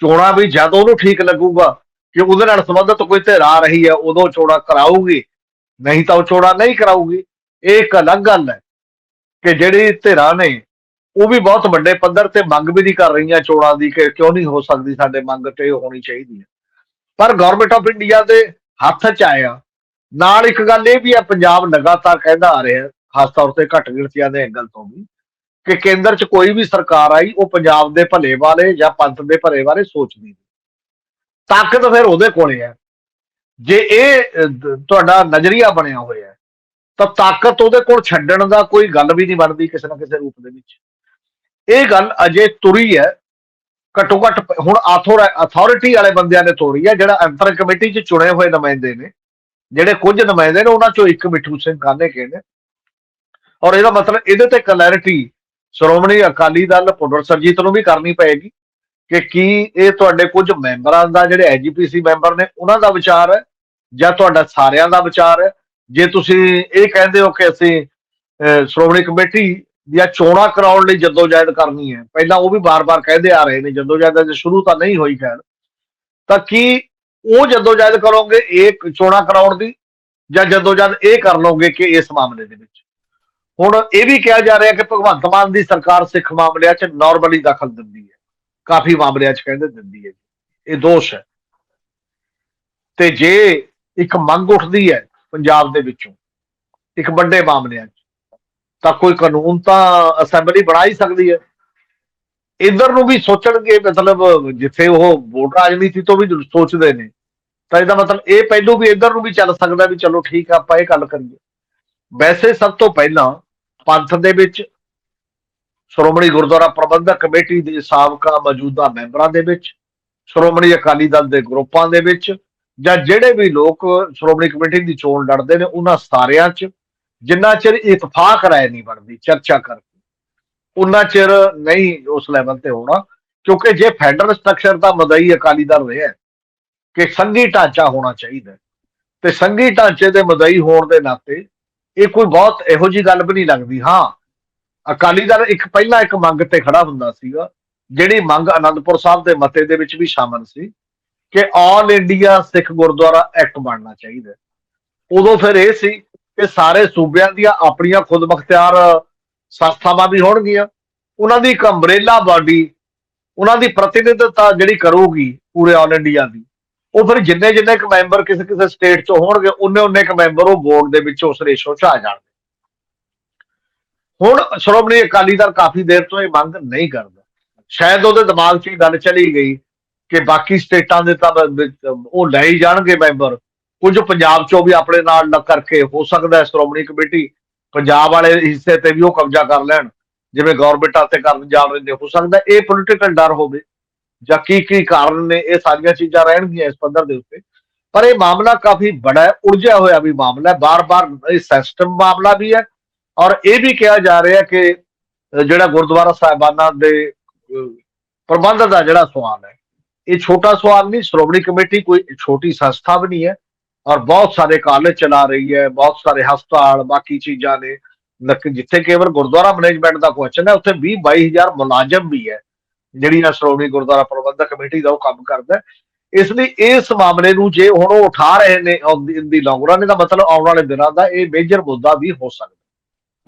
ਚੋਣਾਂ ਵੀ ਜਦ ਉਹਨੂੰ ਠੀਕ ਲੱਗੂਗਾ ਕਿ ਉਹਦੇ ਨਾਲ ਸੰਬੰਧਿਤ ਕੋਈ ਧਿਰ ਆ ਰਹੀ ਹੈ, ਉਦੋਂ ਚੋਣਾਂ ਕਰਾਊਗੀ, ਨਹੀਂ ਤਾਂ ਉਹ ਚੋਣਾਂ ਨਹੀਂ ਕਰਾਊਗੀ। ਇਹ ਇੱਕ ਅਲੱਗ ਗੱਲ ਹੈ ਕਿ ਜਿਹੜੀ ਧਿਰਾਂ ਨੇ, ਉਹ ਵੀ ਬਹੁਤ ਵੱਡੇ ਪੱਧਰ ਤੇ ਮੰਗ ਵੀ ਨਹੀਂ ਕਰ ਰਹੀਆਂ ਚੋਣਾਂ ਦੀ ਕਿ ਕਿਉਂ ਨਹੀਂ ਹੋ ਸਕਦੀ ਸਾਡੇ ਮੰਗ ਤੇ ਹੋਣੀ ਚਾਹੀਦੀ ਹੈ। ਪਰ ਗਵਰਨਮੈਂਟ ਆਫ ਇੰਡੀਆ ਦੇ ਹੱਥ 'ਚ ਆਇਆ। ਨਾਲ ਇੱਕ ਗੱਲ ਇਹ ਵੀ ਹੈ, ਪੰਜਾਬ ਲਗਾਤਾਰ ਕਹਿੰਦਾ ਆ ਰਿਹਾ, ਖਾਸ ਤੌਰ ਤੇ ਘੱਟ ਗਿਣਤੀਆਂ ਦੇ ਐਂਗਲ ਤੋਂ ਵੀ, ਕਿ ਕੇਂਦਰ 'ਚ ਕੋਈ ਵੀ ਸਰਕਾਰ ਆਈ, ਉਹ ਪੰਜਾਬ ਦੇ ਭਲੇ ਬਾਰੇ ਜਾਂ ਪੰਥ ਦੇ ਭਲੇ ਬਾਰੇ ਸੋਚਦੀ ਨਹੀਂ। ਤਾਕਤ ਫਿਰ ਉਹਦੇ ਕੋਲੇ ਹੈ। ਜੇ ਇਹ ਤੁਹਾਡਾ ਨਜ਼ਰੀਆ ਬਣਿਆ ਹੋਇਆ ਹੈ, ਤਾਂ ਤਾਕਤ ਉਹਦੇ ਕੋਲ ਛੱਡਣ ਦਾ ਕੋਈ ਗੱਲ ਵੀ ਨਹੀਂ ਬਣਦੀ ਕਿਸੇ ਨਾ ਕਿਸੇ ਰੂਪ ਦੇ ਵਿੱਚ। ਇਹ ਗੱਲ ਅਜੇ ਤੁਰੀ ਹੈ, ਘੱਟੋ ਘੱਟ ਪ- ਹੁਣ ਅਥਾਰਟੀ ਵਾਲੇ ਬੰਦਿਆਂ ਨੇ ਤੋੜੀ ਹੈ, ਜਿਹੜਾ ਅੰਤਰ ਕਮੇਟੀ 'ਚ ਚੁਣੇ ਹੋਏ ਨੁਮਾਇੰਦੇ ਨੇ। ਜਿਹੜੇ ਕੁਝ ਨੁਮਾਇੰਦੇ ਨੇ, ਉਹਨਾਂ 'ਚੋਂ ਇੱਕ ਮਿੱਠੂ ਸਿੰਘ ਕਾਨੇ ਕੇ ਨੇ। ਔਰ ਇਹਦਾ ਮਤਲਬ ਇਹਦੇ ਤੇ ਕਲੈਰਿਟੀ ਸ਼੍ਰੋਮਣੀ ਅਕਾਲੀ ਦਲ ਪੁਨਰ ਸਰਜੀਤ ਨੂੰ ਵੀ ਕਰਨੀ ਪਏਗੀ। ਕਿ ਕੀ ਇਹ ਤੁਹਾਡੇ ਕੁਝ ਮੈਂਬਰਾਂ ਦਾ ਜਿਹੜੇ ਐਜੀਪੀਸੀ ਮੈਂਬਰ ਨੇ, ਉਹਨਾਂ ਦਾ ਵਿਚਾਰ ਹੈ? ਜਾਂ ਤੁਹਾਡਾ ਸਾਰਿਆਂ ਦਾ ਵਿਚਾਰ ਹੈ? ਜੇ ਤੁਸੀਂ ਇਹ ਕਹਿੰਦੇ ਹੋ ਕਿ ਅਸੀਂ ਸ਼੍ਰੋਮਣੀ ਕਮੇਟੀ ਦੀਆਂ ਚੋਣਾਂ ਕਰਾਉਣ ਲਈ ਜਦੋਜਹਿਦ ਕਰਨੀ ਹੈ, ਪਹਿਲਾਂ ਉਹ ਵੀ ਬਾਰ-ਬਾਰ ਕਹਿੰਦੇ ਆ ਰਹੇ ਨੇ, ਜਦੋਜਹਿਦ ਅਜੇ ਸ਼ੁਰੂ ਤਾਂ ਨਹੀਂ ਹੋਈ ਖੈਰ, ਤਾਂ ਕੀ ਉਹ ਜਦੋਜਹਿਦ ਕਰੋਗੇ ਇਹ ਚੋਣਾਂ ਕਰਾਉਣ ਦੀ? ਜਾਂ ਜਦੋਜਹਿਦ ਇਹ ਕਰ ਲਓਗੇ ਕਿ ਇਸ ਮਾਮਲੇ ਦੇ ਵਿੱਚ? ਹੁਣ ਇਹ ਵੀ ਕਿਹਾ ਜਾ ਰਿਹਾ ਕਿ ਭਗਵੰਤ ਮਾਨ ਦੀ ਸਰਕਾਰ ਸਿੱਖ ਮਾਮਲਿਆਂ 'ਚ ਨਾਰਮਲੀ ਦਖਲ ਦਿੰਦੀ ਹੈ। ਕਾਫੀ ਮਾਮਲਿਆਂ 'ਚ ਕਹਿੰਦੇ ਦਿੰਦੀ ਹੈ ਇਹ ਦੋਸ਼ ਹੈ। ਤੇ ਜੇ ਇੱਕ ਮੰਗ ਉੱਠਦੀ ਹੈ ਪੰਜਾਬ ਦੇ ਵਿੱਚੋਂ, ਇੱਕ ਵੱਡੇ ਮਾਮਲਿਆਂ 'ਚ, ਤਾਂ ਕੋਈ ਕਾਨੂੰਨ ਤਾਂ ਅਸੈਂਬਲੀ ਬਣਾ ਹੀ ਸਕਦੀ ਹੈ। ਇਧਰ ਨੂੰ ਵੀ ਸੋਚਣਗੇ, ਮਤਲਬ ਜਿੱਥੇ ਉਹ ਵੋਟ ਰਾਜਨੀਤੀ ਤੋਂ ਵੀ ਸੋਚਦੇ ਨੇ, ਤਾਂ ਇਹਦਾ ਮਤਲਬ ਇਹ ਪਹਿਲੂ ਵੀ ਇਧਰ ਨੂੰ ਵੀ ਚੱਲ ਸਕਦਾ ਵੀ ਚਲੋ ਠੀਕ ਆ, ਆਪਾਂ ਇਹ ਗੱਲ ਕਰੀਏ। ਵੈਸੇ ਸਭ ਤੋਂ ਪਹਿਲਾਂ ਪੰਥ ਦੇ ਵਿੱਚ ਸ਼੍ਰੋਮਣੀ ਗੁਰਦੁਆਰਾ ਪ੍ਰਬੰਧਕ ਕਮੇਟੀ ਦੇ ਸਾਬਕਾ ਮੌਜੂਦਾ ਮੈਂਬਰਾਂ ਦੇ ਵਿੱਚ ਸ਼੍ਰੋਮਣੀ ਅਕਾਲੀ ਦਲ ਦੇ ਗਰੁੱਪਾਂ ਦੇ ਵਿੱਚ ਜਾਂ ਜਿਹੜੇ ਵੀ ਲੋਕ ਸ਼੍ਰੋਮਣੀ ਕਮੇਟੀ ਦੀ ਚੋਣ ਲੜਦੇ ਨੇ ਉਹਨਾਂ ਸਾਰਿਆਂ 'ਚ ਜਿੰਨਾ ਚਿਰ ਇਤਫਾਕ ਰਾਏ ਨਹੀਂ ਬਣਦੀ ਚਰਚਾ ਕਰਕੇ ਉਹਨਾਂ ਚਿਰ ਨਹੀਂ ਉਸ ਲੈਵਲ ਤੇ ਹੋਣਾ ਕਿਉਂਕਿ ਜੇ ਫੈਡਰਲ ਸਟਰਕਚਰ ਦਾ ਮਦਈ ਅਕਾਲੀ ਦਲ ਰਿਹਾ ਹੈ ਕਿ ਸੰਘੀ ਢਾਂਚਾ ਹੋਣਾ ਚਾਹੀਦਾ ਹੈ, ਤੇ ਸੰਘੀ ਢਾਂਚੇ ਦੇ ਮਦਈ ਹੋਣ ਦੇ ਨਾਤੇ ਇਹ ਕੋਈ ਬਹੁਤ ਇਹੋ ਜੀ ਗੱਲ ਵੀ ਨਹੀਂ ਲੱਗਦੀ ਹਾਂ ਅਕਾਲੀ ਦਲ ਇੱਕ ਪਹਿਲਾਂ ਇੱਕ ਮੰਗ ਤੇ ਖੜਾ ਹੁੰਦਾ ਸੀਗਾ, ਜਿਹੜੀ ਮੰਗ ਅਨੰਦਪੁਰ ਸਾਹਿਬ ਦੇ ਮਤੇ ਦੇ ਵਿੱਚ ਵੀ ਸ਼ਾਮਲ ਸੀ, ਕਿ all India Sikh Gurdwara act ਬਣਨਾ ਚਾਹੀਦਾ। ਉਦੋਂ ਫਿਰ ਇਹ ਸੀ ਕਿ ਸਾਰੇ ਸੂਬਿਆਂ ਦੀਆਂ ਆਪਣੀਆਂ ਖੁਦ ਮੁਖਤਿਆਰ ਸੰਸਥਾਵਾਂ ਵੀ ਹੋਣਗੀਆਂ, ਉਹਨਾਂ ਦੀ ਇੱਕ ਅੰਬ੍ਰੇਲਾ ਬਾਡੀ ਉਹਨਾਂ ਦੀ ਪ੍ਰਤੀਨਿਧਤਾ ਜਿਹੜੀ ਕਰੂਗੀ ਪੂਰੇ ਆਲ ਇੰਡੀਆ ਦੀ, ਉਹ ਫਿਰ ਜਿੰਨੇ ਜਿੰਨੇ ਇੱਕ ਮੈਂਬਰ ਕਿਸੇ ਕਿਸੇ ਸਟੇਟ ਚੋਂ ਹੋਣਗੇ ਉਹਨੇ ਉਹਨੇ ਇੱਕ ਮੈਂਬਰ ਉਹ ਬੋਰਡ ਦੇ ਵਿੱਚ ਉਸ ਰੇਸ਼ੋ ਚ ਆ ਜਾਣਗੇ। ਹੁਣ ਸ਼੍ਰੋਮਣੀ ਅਕਾਲੀ ਦਲ ਕਾਫੀ ਦੇਰ ਤੋਂ ਇਹ ਮੰਗ ਨਹੀਂ ਕਰਦਾ। ਸ਼ਾਇਦ ਉਹਦੇ ਦਿਮਾਗ 'ਚ ਇਹ ਗੱਲ ਚਲੀ ਗਈ ਕਿ ਬਾਕੀ ਸਟੇਟਾਂ ਦੇ ਤਾਂ ਉਹ ਲੈ ਹੀ ਜਾਣਗੇ ਮੈਂਬਰ। ਕੁਝ ਪੰਜਾਬ ਚੋਂ ਵੀ ਆਪਣੇ ਨਾਲ ਲ ਕਰਕੇ ਹੋ ਸਕਦਾ ਸ਼੍ਰੋਮਣੀ ਕਮੇਟੀ ਪੰਜਾਬ ਵਾਲੇ ਹਿੱਸੇ ਤੇ ਵੀ ਉਹ ਕਬਜ਼ਾ ਕਰ ਲੈਣ। ਜਿਵੇਂ ਗਵਰਨਮੈਂਟ ਤੇ ਕਰਨ ਜਾ ਰਹੇ ਨੇ, ਹੋ ਸਕਦਾ ਇਹ ਪੋਲੀਟੀਕਲ ਡਰ ਹੋਵੇ ਜਾਂ ਕੀ ਕੀ ਕਾਰਨ ਨੇ, ਇਹ ਸਾਰੀਆਂ ਚੀਜ਼ਾਂ ਰਹਿਣਗੀਆਂ ਇਸ ਪੱਧਰ ਦੇ ਉੱਤੇ। ਪਰ ਇਹ ਮਾਮਲਾ ਕਾਫੀ ਬੜਾ ਹੈ, ਉਲਝਿਆ ਹੋਇਆ ਵੀ ਮਾਮਲਾ ਹੈ। ਬਾਰ-ਬਾਰ ਇਹ ਸਿਸਟਮ ਮਾਮਲਾ ਵੀ ਹੈ ਔਰ ਇਹ ਵੀ ਕਿਹਾ ਜਾ ਰਿਹਾ ਕਿ ਜਿਹੜਾ ਗੁਰਦੁਆਰਾ ਸਾਹਿਬਾਨਾਂ ਦੇ ਪ੍ਰਬੰਧ ਦਾ ਜਿਹੜਾ ਸਵਾਲ ਹੈ, ਇਹ ਛੋਟਾ ਸਵਾਲ ਨਹੀਂ, ਸ਼੍ਰੋਮਣੀ ਕਮੇਟੀ ਕੋਈ ਛੋਟੀ ਸੰਸਥਾ ਵੀ ਨਹੀਂ ਹੈ ਔਰ ਬਹੁਤ ਸਾਰੇ ਕਾਲਜ ਚਲਾ ਰਹੀ ਹੈ, ਬਹੁਤ ਸਾਰੇ ਹਸਪਤਾਲ, ਬਾਕੀ ਚੀਜ਼ਾਂ ਨੇ ਜਿੱਥੇ ਕੇਵਲ ਗੁਰਦੁਆਰਾ ਮੈਨੇਜਮੈਂਟ ਦਾ ਕੁਐਸਚਨ ਹੈ, ਉੱਥੇ 20 22000 ਮੁਲਾਜ਼ਮ ਵੀ ਹੈ, ਜਿਹੜੀ ਆ ਸ਼੍ਰੋਮਣੀ ਗੁਰਦੁਆਰਾ ਪ੍ਰਬੰਧਕ ਕਮੇਟੀ ਦਾ ਉਹ ਕੰਮ ਕਰਦਾ ਇਸ ਲਈ ਇਸ ਮਾਮਲੇ ਨੂੰ ਜੇ ਹੁਣ ਉਹ ਉਠਾ ਰਹੇ ਨੇ ਦੀ ਲੌਂਗ ਰਨ ਦਾ ਮਤਲਬ ਆਉਣ ਵਾਲੇ ਦਿਨਾਂ ਦਾ ਇਹ ਮੇਜਰ ਮੁੱਦਾ ਵੀ ਹੋ ਸਕਦਾ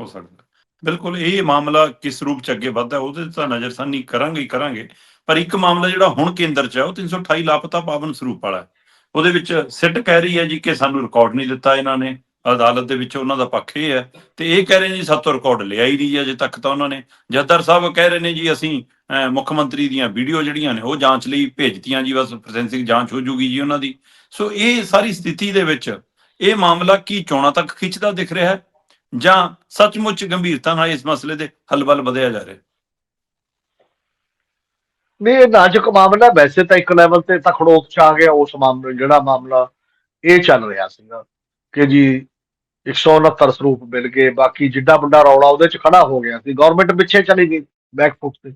ਹੋ ਸਕਦਾ। ਬਿਲਕੁਲ ਇਹ ਮਾਮਲਾ ਕਿਸ ਰੂਪ ਚ ਅੱਗੇ ਵੱਧਦਾ ਉਹਦੇ ਤੇ ਤਾਂ ਨਜ਼ਰਸਾਨੀ ਕਰਾਂਗੇ ਹੀ ਕਰਾਂਗੇ। ਪਰ ਇੱਕ ਮਾਮਲਾ ਜਿਹੜਾ ਹੁਣ ਕੇਂਦਰ ਚ ਹੈ ਉਹ 328 ਲਾਪਤਾ ਪਾਵਨ ਸਰੂਪ ਵਾਲਾ ਉਹਦੇ ਵਿੱਚ ਸਿੱਟ ਕਹਿ ਰਹੀ ਹੈ ਜੀ ਕਿ ਸਾਨੂੰ ਰਿਕਾਰਡ ਨਹੀਂ ਦਿੱਤਾ ਇਹਨਾਂ ਨੇ। ਅਦਾਲਤ ਦੇ ਵਿੱਚ ਉਹਨਾਂ ਦਾ ਪੱਖ ਇਹ ਹੈ ਤੇ ਇਹ ਕਹਿ ਰਹੇ ਨੇ ਜੀ ਸਾਤੋਂ ਰਿਕਾਰਡ ਲਿਆ ਹੀ ਨਹੀਂ ਅਜੇ ਤੱਕ ਤਾਂ ਉਹਨਾਂ ਨੇ। ਜੱਦਰ ਸਾਹਿਬ ਕਹਿ ਰਹੇ ਨੇ ਜੀ ਅਸੀਂ ਅਹ, ਮੁੱਖ ਮੰਤਰੀ ਦੀਆਂ ਵੀਡੀਓ ਜਿਹੜੀਆਂ ਨੇ ਉਹ ਜਾਂਚ ਲਈ ਭੇਜਤੀਆਂ ਜੀ ਬਸ ਫੋਰੈਂਸਿਕ ਜਾਂਚ ਹੋ ਜੂਗੀ ਜੀ ਉਹਨਾਂ ਦੀ। ਸੋ ਇਹ ਸਾਰੀ ਸਥਿਤੀ ਦੇ ਵਿੱਚ ਇਹ ਮਾਮਲਾ ਕੀ ਚੋਣਾਂ ਤੱਕ ਖਿੱਚਦਾ ਦਿਖ ਰਿਹਾ ਹੈ? ਜਾਂ ਸੱਚਮੁੱਚ ਗੰਭੀਰਤਾ ਨਾਲ ਇਸ ਮਸਲੇ ਦੇ ਹੱਲ ਵੱਲ ਵਧਿਆ ਜਾ ਰਿਹਾ ਨਹੀਂ, ਇਹ ਨਾਜ਼ੁਕ ਮਾਮਲਾ ਵੈਸੇ ਤਾਂ ਇੱਕ ਲੈਵਲ ਤੇ ਤਾਂ ਖੜੋਤ ਚ ਆ ਗਿਆ। ਉਸ ਮਾਮਲੇ, ਜਿਹੜਾ ਮਾਮਲਾ ਇਹ ਚੱਲ ਰਿਹਾ ਸੀਗਾ ਕਿ ਜੀ 169 ਸਰੂਪ ਮਿਲ ਗਏ। ਬਾਕੀ ਜਿੱਡਾ ਵੱਡਾ ਰੌਲਾ ਉਹਦੇ ਚ ਖੜਾ ਹੋ ਗਿਆ ਸੀ। ਗਵਰਨਮੈਂਟ ਪਿੱਛੇ ਚਲੀ ਗਈ ਬੈਕਫੁੱਟ ਤੇ।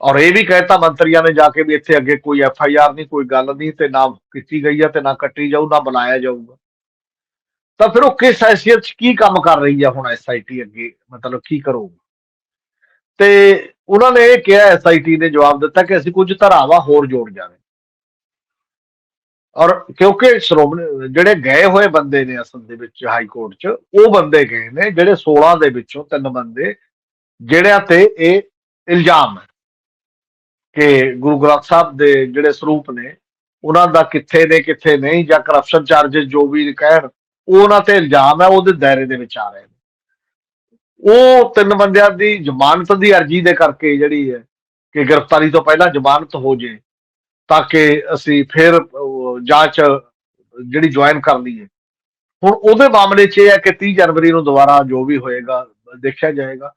ਔਰ ਇਹ ਵੀ ਕਹਿਤਾ ਮੰਤਰੀਆਂ ਨੇ ਜਾ ਕੇ ਵੀ ਇੱਥੇ ਅੱਗੇ ਕੋਈ ਐਫ ਆਈ ਆਰ ਨਹੀਂ, ਕੋਈ ਗੱਲ ਨਹੀਂ, ਤੇ ਨਾ ਕੀਤੀ ਗਈ ਹੈ ਤੇ ਨਾ ਕੱਟੀ ਜਾਊ, ਨਾ ਬੁਲਾਇਆ ਜਾਊਗਾ। ਤਾਂ ਫਿਰ ਉਹ ਕਿਸ ਹੈਸੀਅਤ ਚ ਕੀ ਕੰਮ ਕਰ ਰਹੀ ਆ ਹੁਣ ਐਸਆਈਟੀ ਅੱਗੇ? ਮਤਲਬ ਕੀ ਕਰੂਗਾ? ਤੇ ਉਹਨਾਂ ਨੇ ਇਹ ਕਿਹਾ ਐਸਆਈਟੀ ਨੇ ਜਵਾਬ ਦਿੱਤਾ ਕਿ ਅਸੀਂ ਕੁਝ ਧਾਰਾਵਾਂ ਹੋਰ ਜੋੜ ਜਾਵੇ ਔਰ ਕਿਉਂਕਿ ਸ਼੍ਰੋਮਣੀ, ਜਿਹੜੇ ਗਏ ਹੋਏ ਬੰਦੇ ਨੇ ਅਸਲ ਦੇ ਵਿੱਚ ਹਾਈ ਕੋਰਟ 'ਚ, ਉਹ ਬੰਦੇ ਗਏ ਨੇ ਜਿਹੜੇ 16 ਦੇ ਵਿੱਚੋਂ ਤਿੰਨ ਬੰਦੇ, ਜਿਹੜਿਆਂ ਤੇ ਇਹ ਇਲਜ਼ਾਮ ਹੈ ਕਿ ਗੁਰੂ ਗ੍ਰੰਥ ਸਾਹਿਬ ਦੇ ਜਿਹੜੇ ਸਰੂਪ ਨੇ, ਉਹਨਾਂ ਦਾ ਕਿੱਥੇ ਨੇ ਕਿੱਥੇ ਨਹੀਂ ਜਾਂ ਕਰਪਸ਼ਨ ਚਾਰजेस ਜੋ ਵੀ ਕਹਿਣ ਉਹ ਉਹਨਾਂ ਤੇ ਇਲਜ਼ਾਮ ਹੈ ਉਹਦੇ ਦਾਇਰੇ ਦੇ ਵਿੱਚ ਆ ਰਹੇ ਨੇ। ਉਹ ਤਿੰਨ ਬੰਦਿਆਂ ਦੀ ਜ਼ਮਾਨਤ ਦੀ ਅਰਜ਼ੀ ਦੇ ਕਰਕੇ ਜਿਹੜੀ ਹੈ ਕਿ ਗ੍ਰਿਫਤਾਰੀ ਤੋਂ ਪਹਿਲਾਂ ਜ਼ਮਾਨਤ ਹੋ ਜੇ, ਤਾਂ ਕਿ ਅਸੀਂ ਫਿਰ ਜਾਂਚ ਜਿਹੜੀ ਜੁਆਇਨ ਕਰ ਲਈਏ। ਹੁਣ ਉਹਦੇ ਮਾਮਲੇ 'ਚ ਇਹ ਹੈ ਕਿ 30 ਜਨਵਰੀ ਨੂੰ ਦੁਬਾਰਾ ਜੋ ਵੀ ਹੋਏਗਾ, ਦੇਖਿਆ ਜਾਏਗਾ।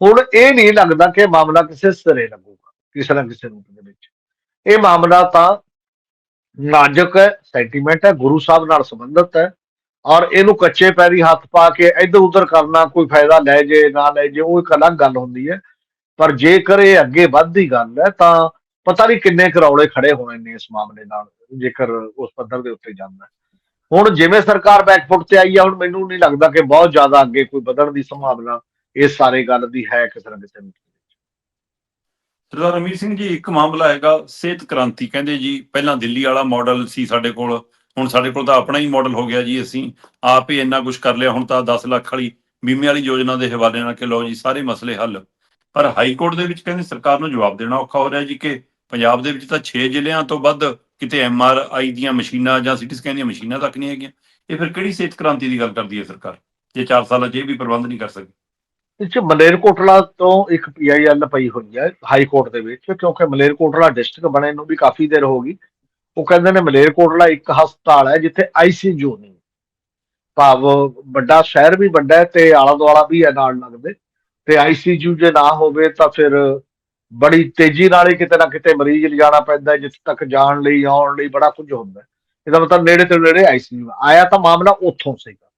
ਹੁਣ ਇਹ ਨਹੀਂ ਲੱਗਦਾ ਕਿ ਮਾਮਲਾ ਕਿਸੇ ਸਿਰੇ ਲੱਗੂਗਾ, ਕਿਸੇ ਨਾ ਕਿਸੇ ਰੂਪ ਦੇ ਵਿੱਚ। ਇਹ ਮਾਮਲਾ ਤਾਂ ਨਾਜ਼ੁਕ ਹੈ, ਸੈਂਟੀਮੈਂਟ ਹੈ, ਗੁਰੂ ਸਾਹਿਬ ਨਾਲ ਸੰਬੰਧਿਤ ਹੈ। ਔਰ ਇਹਨੂੰ ਕੱਚੇ ਪੈਰੀ ਹੱਥ ਪਾ ਕੇ ਇੱਧਰ ਉੱਧਰ ਕਰਨਾ ਕੋਈ ਫਾਇਦਾ ਲੈ ਜੇ, ਨਾ ਲੈ ਜੇ, ਉਹ ਇੱਕ ਅਲੱਗ ਗੱਲ ਹੁੰਦੀ ਹੈ। ਪਰ ਜੇਕਰ ਇਹ ਅੱਗੇ ਵੱਧਦੀ ਗੱਲ ਹੈ, ਤਾਂ ਪਤਾ ਨਹੀਂ ਕਿੰਨੇ ਕਰੌਲੇ ਖੜੇ ਹੋਣੇ ਨੇ ਇਸ ਮਾਮਲੇ ਨਾਲ, ਜੇਕਰ ਉਸ ਪੱਧਰ ਦੇ ਉੱਤੇ ਜਾਂਦਾ ਹੁਣ ਜਿਵੇਂ ਸਰਕਾਰ ਬੈਕਫੁੱਟ ਤੇ ਆਈ ਹੈ ਹੁਣ ਮੈਨੂੰ ਨਹੀਂ ਲੱਗਦਾ ਕਿ ਬਹੁਤ ਜ਼ਿਆਦਾ ਅੱਗੇ ਕੋਈ ਵਧਣ ਦੀ ਸੰਭਾਵਨਾ ਇਸ ਸਾਰੇ ਗੱਲ ਦੀ ਹੈ ਕਿਸੇ ਨਾ ਕਿਸੇ ਨੂੰ ਸਰਦਾਰ ਰਮੀਤ ਸਿੰਘ ਜੀ, ਇੱਕ ਮਾਮਲਾ ਹੈਗਾ, ਸਿਹਤ ਕ੍ਰਾਂਤੀ। ਕਹਿੰਦੇ ਜੀ, ਪਹਿਲਾਂ ਦਿੱਲੀ ਵਾਲਾ ਮਾਡਲ ਸੀ ਸਾਡੇ ਕੋਲ। ਹੁਣ ਸਾਡੇ ਕੋਲ ਤਾਂ ਆਪਣਾ ਹੀ ਮਾਡਲ ਹੋ ਗਿਆ ਜੀ, ਅਸੀਂ ਆਪ ਹੀ ਇੰਨਾ ਕੁਝ ਕਰ ਲਿਆ, ਹੁਣ ਤਾਂ 10 ਲੱਖ ਵਾਲੀ ਬੀਮੇ ਵਾਲੀ ਯੋਜਨਾ ਦੇ ਹਵਾਲੇ ਨਾਲ ਕਿ ਲਓ ਜੀ, ਸਾਰੇ ਮਸਲੇ ਹੱਲ। ਪਰ ਹਾਈ ਕੋਰਟ ਦੇ ਵਿੱਚ ਕਹਿੰਦੇ ਸਰਕਾਰ ਨੂੰ ਜਵਾਬ ਦੇਣਾ ਔਖਾ ਹੋ ਰਿਹਾ ਜੀ ਕਿ ਪੰਜਾਬ ਦੇ ਵਿੱਚ ਤਾਂ 6 ਜ਼ਿਲ੍ਹਿਆਂ ਤੋਂ ਵੱਧ ਕਿਤੇ ਐਮ ਆਰ ਆਈ ਦੀਆਂ ਮਸ਼ੀਨਾਂ ਜਾਂ ਸਿਟੀ ਸਕੈਨ ਦੀਆਂ ਮਸ਼ੀਨਾਂ ਤੱਕ ਨਹੀਂ ਹੈਗੀਆਂ। ਇਹ ਫਿਰ ਕਿਹੜੀ ਸਿਹਤ ਕ੍ਰਾਂਤੀ ਦੀ ਗੱਲ ਕਰਦੀ ਹੈ ਸਰਕਾਰ? ਜੇ 4 ਸਾਲਾਂ 'ਚ ਇਹ ਵੀ ਪ੍ਰਬੰਧ ਨਹੀਂ ਕਰ ਸਕੀ। ਇਹ 'ਚ ਮਲੇਰਕੋਟਲਾ ਤੋਂ ਇੱਕ ਪੀਆਈਐਲ ਪਈ ਹੋਈ ਹੈ ਹਾਈ ਕੋਰਟ ਦੇ ਵਿੱਚ, ਕਿਉਂਕਿ ਮਲੇਰਕੋਟਲਾ ਡਿਸਟ੍ਰਿਕਟ ਬਣੇ ਨੂੰ ਵੀ ਕਾਫੀ ਦੇਰ ਹੋ ਗਈ। ਉਹ ਕਹਿੰਦੇ ਨੇ ਮਲੇਰਕੋਟਲਾ ਇੱਕ ਹਸਪਤਾਲ ਹੈ ਜਿੱਥੇ ਆਈਸੀਯੂ ਨਹੀਂ ਭਾਵ ਵੱਡਾ ਸ਼ਹਿਰ ਵੀ ਵੱਡਾ ਹੈ ਤੇ ਆਲਾ ਦੁਆਲਾ ਵੀ ਹੈ ਨਾਲ ਲੱਗਦੇ। ਤੇ ਆਈਸੀਯੂ ਜੇ ਨਾ ਹੋਵੇ ਤਾਂ ਫਿਰ ਬੜੀ ਤੇਜ਼ੀ ਨਾਲ ਹੀ ਕਿਤੇ ਨਾ ਕਿਤੇ ਮਰੀਜ਼ ਲਿਜਾਣਾ ਪੈਂਦਾ ਜਿੱਥੇ ਤੱਕ ਜਾਣ ਲਈ, ਆਉਣ ਲਈ ਬੜਾ ਕੁਝ ਹੁੰਦਾ ਇਹਦਾ ਮਤਲਬ ਨੇੜੇ ਤੇ ਨੇੜੇ ਆਈਸੀਯੂ ਆਇਆ ਤਾਂ ਮਾਮਲਾ ਉੱਥੋਂ ਸੀਗਾ।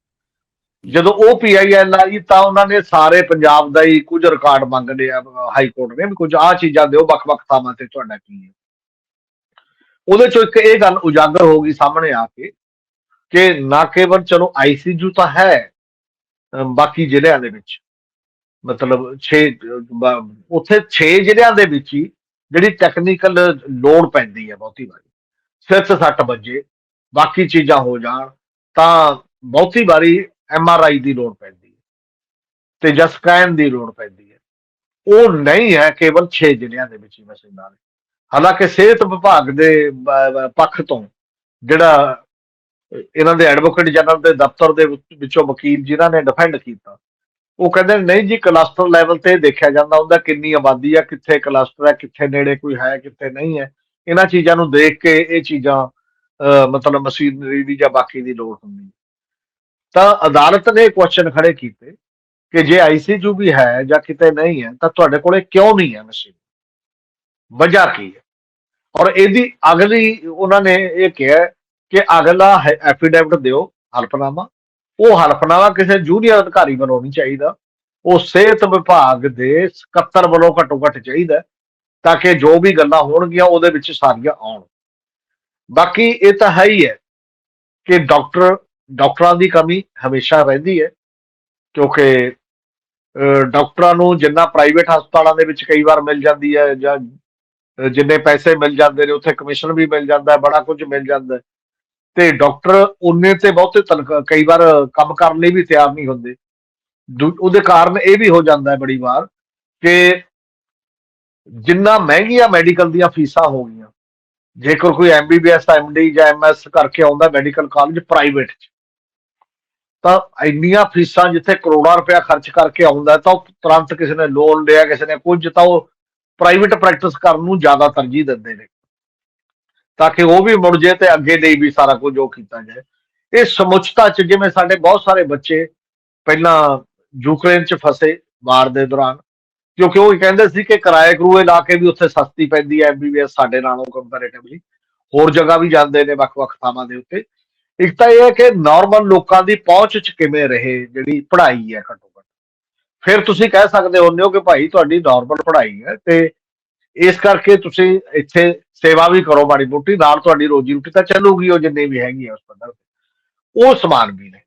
ਜਦੋਂ ਉਹ ਪੀਆਈਐਲ ਆਈ ਤਾਂ ਉਹਨਾਂ ਨੇ ਸਾਰੇ ਪੰਜਾਬ ਦਾ ਹੀ ਕੁਝ ਰਿਕਾਰਡ ਮੰਗ ਲਿਆ ਹਾਈ ਕੋਰਟ ਨੇ ਵੀ ਕੁਝ ਆਹ ਚੀਜ਼ਾਂ ਦਿਓ, ਵੱਖ-ਵੱਖ ਥਾਵਾਂ ਤੇ ਤੁਹਾਡਾ ਕੀ ਹੈ। ਉਹਦੇ ਚੋਂ ਇੱਕ ਇਹ ਗੱਲ ਉਜਾਗਰ ਹੋ ਗਈ ਸਾਹਮਣੇ ਆ ਕੇ ਕਿ ਨਾ ਕੇਵਲ ਚਲੋ ਆਈਸੀਯੂ ਤਾਂ ਹੈ ਬਾਕੀ ਜ਼ਿਲ੍ਹਿਆਂ ਦੇ ਵਿੱਚ। ਮਤਲਬ 6 ਉੱਥੇ 6 ਜ਼ਿਲ੍ਹਿਆਂ ਦੇ ਵਿੱਚ ਹੀ ਜਿਹੜੀ ਟੈਕਨੀਕਲ ਲੋੜ ਪੈਂਦੀ ਹੈ ਬਹੁਤੀ ਵਾਰੀ। ਸਿਰਫ ਸੱਟ ਵੱਜੇ, ਬਾਕੀ ਚੀਜ਼ਾਂ ਹੋ ਜਾਣ, ਤਾਂ ਬਹੁਤੀ ਵਾਰੀ ਐਮ ਆਰ ਆਈ ਦੀ ਲੋੜ ਪੈਂਦੀ ਹੈ ਤੇ ਜਾਂ ਸਕੈਨ ਦੀ ਲੋੜ ਪੈਂਦੀ ਹੈ। ਉਹ ਨਹੀਂ ਹੈ ਕੇਵਲ 6 ਜ਼ਿਲ੍ਹਿਆਂ ਦੇ ਵਿੱਚ ਹੀ ਮਸ਼ੀਨਾਂ ਨੇ ਹਾਲਾਂਕਿ ਸਿਹਤ ਵਿਭਾਗ ਦੇ ਪੱਖ ਤੋਂ ਜਿਹੜਾ ਇਹਨਾਂ ਦੇ ਐਡਵੋਕੇਟ ਜਨਰਲ ਦੇ ਦਫ਼ਤਰ ਦੇ ਵਿੱਚੋਂ ਵਕੀਲ ਜਿਨ੍ਹਾਂ ਨੇ ਡਿਫੈਂਡ ਕੀਤਾ ਉਹ ਕਹਿੰਦੇ ਨਹੀਂ ਜੀ ਕਲਸਟਰ ਲੈਵਲ ਤੇ ਦੇਖਿਆ ਜਾਂਦਾ ਹੁੰਦਾ ਕਿੰਨੀ ਆਬਾਦੀ ਆ ਕਿੱਥੇ ਕਲਸਟਰ ਹੈ ਕਿੱਥੇ ਨੇੜੇ ਕੋਈ ਹੈ ਕਿੱਥੇ ਨਹੀਂ ਹੈ ਇਹਨਾਂ ਚੀਜ਼ਾਂ ਨੂੰ ਦੇਖ ਕੇ ਇਹ ਚੀਜ਼ਾਂ ਅਹ, ਮਤਲਬ ਮਸ਼ੀਨਰੀ ਦੀ ਜਾਂ ਬਾਕੀ ਦੀ ਲੋੜ ਹੁੰਦੀ ਹੈ। ਤਾਂ ਅਦਾਲਤ ਨੇ ਕੁਐਸਚਨ ਖੜੇ ਕੀਤੇ ਕਿ ਜੇ ਆਈਸੀਯੂ ਵੀ ਹੈ ਜਾਂ ਕਿਤੇ ਨਹੀਂ ਹੈ ਤਾਂ ਤੁਹਾਡੇ ਕੋਲੇ ਕਿਉਂ ਨਹੀਂ ਹੈ ਮਸ਼ੀਨ ਵਜ੍ਹਾ ਕੀ ਹੈ? ਔਰ ਇਹਦੀ ਅਗਲੀ, ਉਹਨਾਂ ਨੇ ਇਹ ਕਿਹਾ ਕਿ ਅਗਲਾ ਐਫੀਡੇਵਿਟ ਦਿਓ, ਹਲਫਨਾਮਾ। ਉਹ ਹਲਫਨਾਮਾ ਕਿਸੇ ਜੂਨੀਅਰ ਅਧਿਕਾਰੀ ਵੱਲੋਂ ਨਹੀਂ ਚਾਹੀਦਾ। ਉਹ ਸਿਹਤ ਵਿਭਾਗ ਦੇ ਸਕੱਤਰ ਵੱਲੋਂ ਘੱਟੋ ਘੱਟ ਚਾਹੀਦਾ ਤਾਂ ਕਿ ਜੋ ਵੀ ਗੱਲਾਂ ਹੋਣਗੀਆਂ, ਉਹਦੇ ਵਿੱਚ ਸਾਰੀਆਂ ਆਉਣ। ਬਾਕੀ ਇਹ ਤਾਂ ਹੈ ਹੀ ਹੈ ਕਿ ਡਾਕਟਰ, ਡਾਕਟਰਾਂ ਦੀ ਕਮੀ ਹਮੇਸ਼ਾ ਰਹਿੰਦੀ ਹੈ, ਕਿਉਂਕਿ ਡਾਕਟਰਾਂ ਨੂੰ ਜਿੰਨਾ ਪ੍ਰਾਈਵੇਟ ਹਸਪਤਾਲਾਂ ਦੇ ਵਿੱਚ ਕਈ ਵਾਰ ਮਿਲ ਜਾਂਦੀ ਹੈ ਜਾਂ ਜਿੰਨੇ ਪੈਸੇ ਮਿਲ ਜਾਂਦੇ ਨੇ, ਉੱਥੇ ਕਮਿਸ਼ਨ ਵੀ ਮਿਲ ਜਾਂਦਾ ਬੜਾ ਕੁਝ ਮਿਲ ਜਾਂਦਾ ਤੇ ਡਾਕਟਰ ਉਨੇ ਤੇ ਬਹੁਤੇ ਤਨਖਾਹ, ਕਈ ਵਾਰ ਕੰਮ ਕਰਨ ਲਈ ਵੀ ਤਿਆਰ ਨਹੀਂ ਹੁੰਦੇ। ਉਹਦੇ ਕਾਰਨ ਇਹ ਵੀ ਹੋ ਜਾਂਦਾ ਹੈ ਬੜੀ ਵਾਰ ਕਿ ਜਿੰਨਾ ਮਹਿੰਗੀਆਂ ਮੈਡੀਕਲ ਦੀਆਂ ਫੀਸਾਂ ਹੋ ਗਈਆਂ, ਜੇਕਰ ਕੋਈ ਐਮਬੀਬੀਐਸ ਐਮਡੀ ਜਾਂ ਐਮਐਸ ਕਰਕੇ ਆਉਂਦਾ ਮੈਡੀਕਲ ਕਾਲਜ ਪ੍ਰਾਈਵੇਟ ਚ, ਤਾਂ ਇੰਨੀਆਂ ਫੀਸਾਂ ਜਿੱਥੇ ਕਰੋੜਾਂ ਰੁਪਇਆ ਖਰਚ ਕਰਕੇ ਆਉਂਦਾ ਤਾਂ ਉਹ ਤੁਰੰਤ ਕਿਸੇ ਨੇ ਲੋਨ ਲਿਆ, ਕਿਸੇ ਨੇ ਕੁਝ, ਤਾਂ ਉਹ ਪ੍ਰਾਈਵੇਟ ਪ੍ਰੈਕਟਿਸ ਕਰਨ ਨੂੰ ਜ਼ਿਆਦਾ ਤਰਜੀਹ ਦਿੰਦੇ ਨੇ। ਤਾਂ ਕਿ ਉਹ ਵੀ ਮੁੜ ਜੇ ਤੇ ਅੱਗੇ ਲਈ ਵੀ ਸਾਰਾ ਕੁਝ ਉਹ ਕੀਤਾ ਜਾਏ। ਇਹ ਸਮੁੱਚਤਾ ਚ ਜਿਵੇਂ ਸਾਡੇ ਬਹੁਤ ਸਾਰੇ ਬੱਚੇ ਪਹਿਲਾਂ ਯੂਕਰੇਨ ਚ ਫਸੇ ਵਾਰ ਦੇ ਦੌਰਾਨ, ਕਿਉਂਕਿ ਉਹ ਕਹਿੰਦੇ ਸੀ ਕਿ ਕਿਰਾਏ ਕਰੂਏ ਲਾ ਕੇ ਵੀ ਉੱਥੇ ਸਸਤੀ ਪੈਂਦੀ ਹੈ ਐਮਬੀਬੀਐਸ ਸਾਡੇ ਨਾਲੋਂ ਕੰਪੈਰੀਟਿਵਲੀ ਹੋਰ ਜਗ੍ਹਾ ਵੀ ਜਾਂਦੇ ਨੇ ਵੱਖ-ਵੱਖ ਥਾਵਾਂ ਦੇ ਉੱਤੇ। ਇੱਕ ਤਾਂ ਇਹ ਹੈ ਕਿ ਨਾਰਮਲ ਲੋਕਾਂ ਦੀ ਪਹੁੰਚ ਚ ਕਿਵੇਂ ਰਹੇ, ਜਿਹੜੀ ਪੜ੍ਹਾਈ ਹੈ ਘੱਟੋ ਫਿਰ ਤੁਸੀਂ ਕਹਿ ਸਕਦੇ ਹੁੰਦੇ ਹੋ ਕਿ ਭਾਈ ਤੁਹਾਡੀ ਨਾਰਮਲ ਪੜ੍ਹਾਈ ਹੈ ਤੇ ਇਸ ਕਰਕੇ ਤੁਸੀਂ ਇੱਥੇ ਸੇਵਾ ਵੀ ਕਰੋ ਮਾੜੀ ਮੋਟੀ, ਨਾਲ ਤੁਹਾਡੀ ਰੋਜੀ ਰੋਟੀ ਤਾਂ ਚੱਲੂਗੀ ਉਹ ਜਿੰਨੇ ਵੀ ਹੈਗੀ ਆ ਉਸ ਪੱਧਰ ਤੇ ਉਹ ਸਮਾਨ ਵੀ ਨੇ।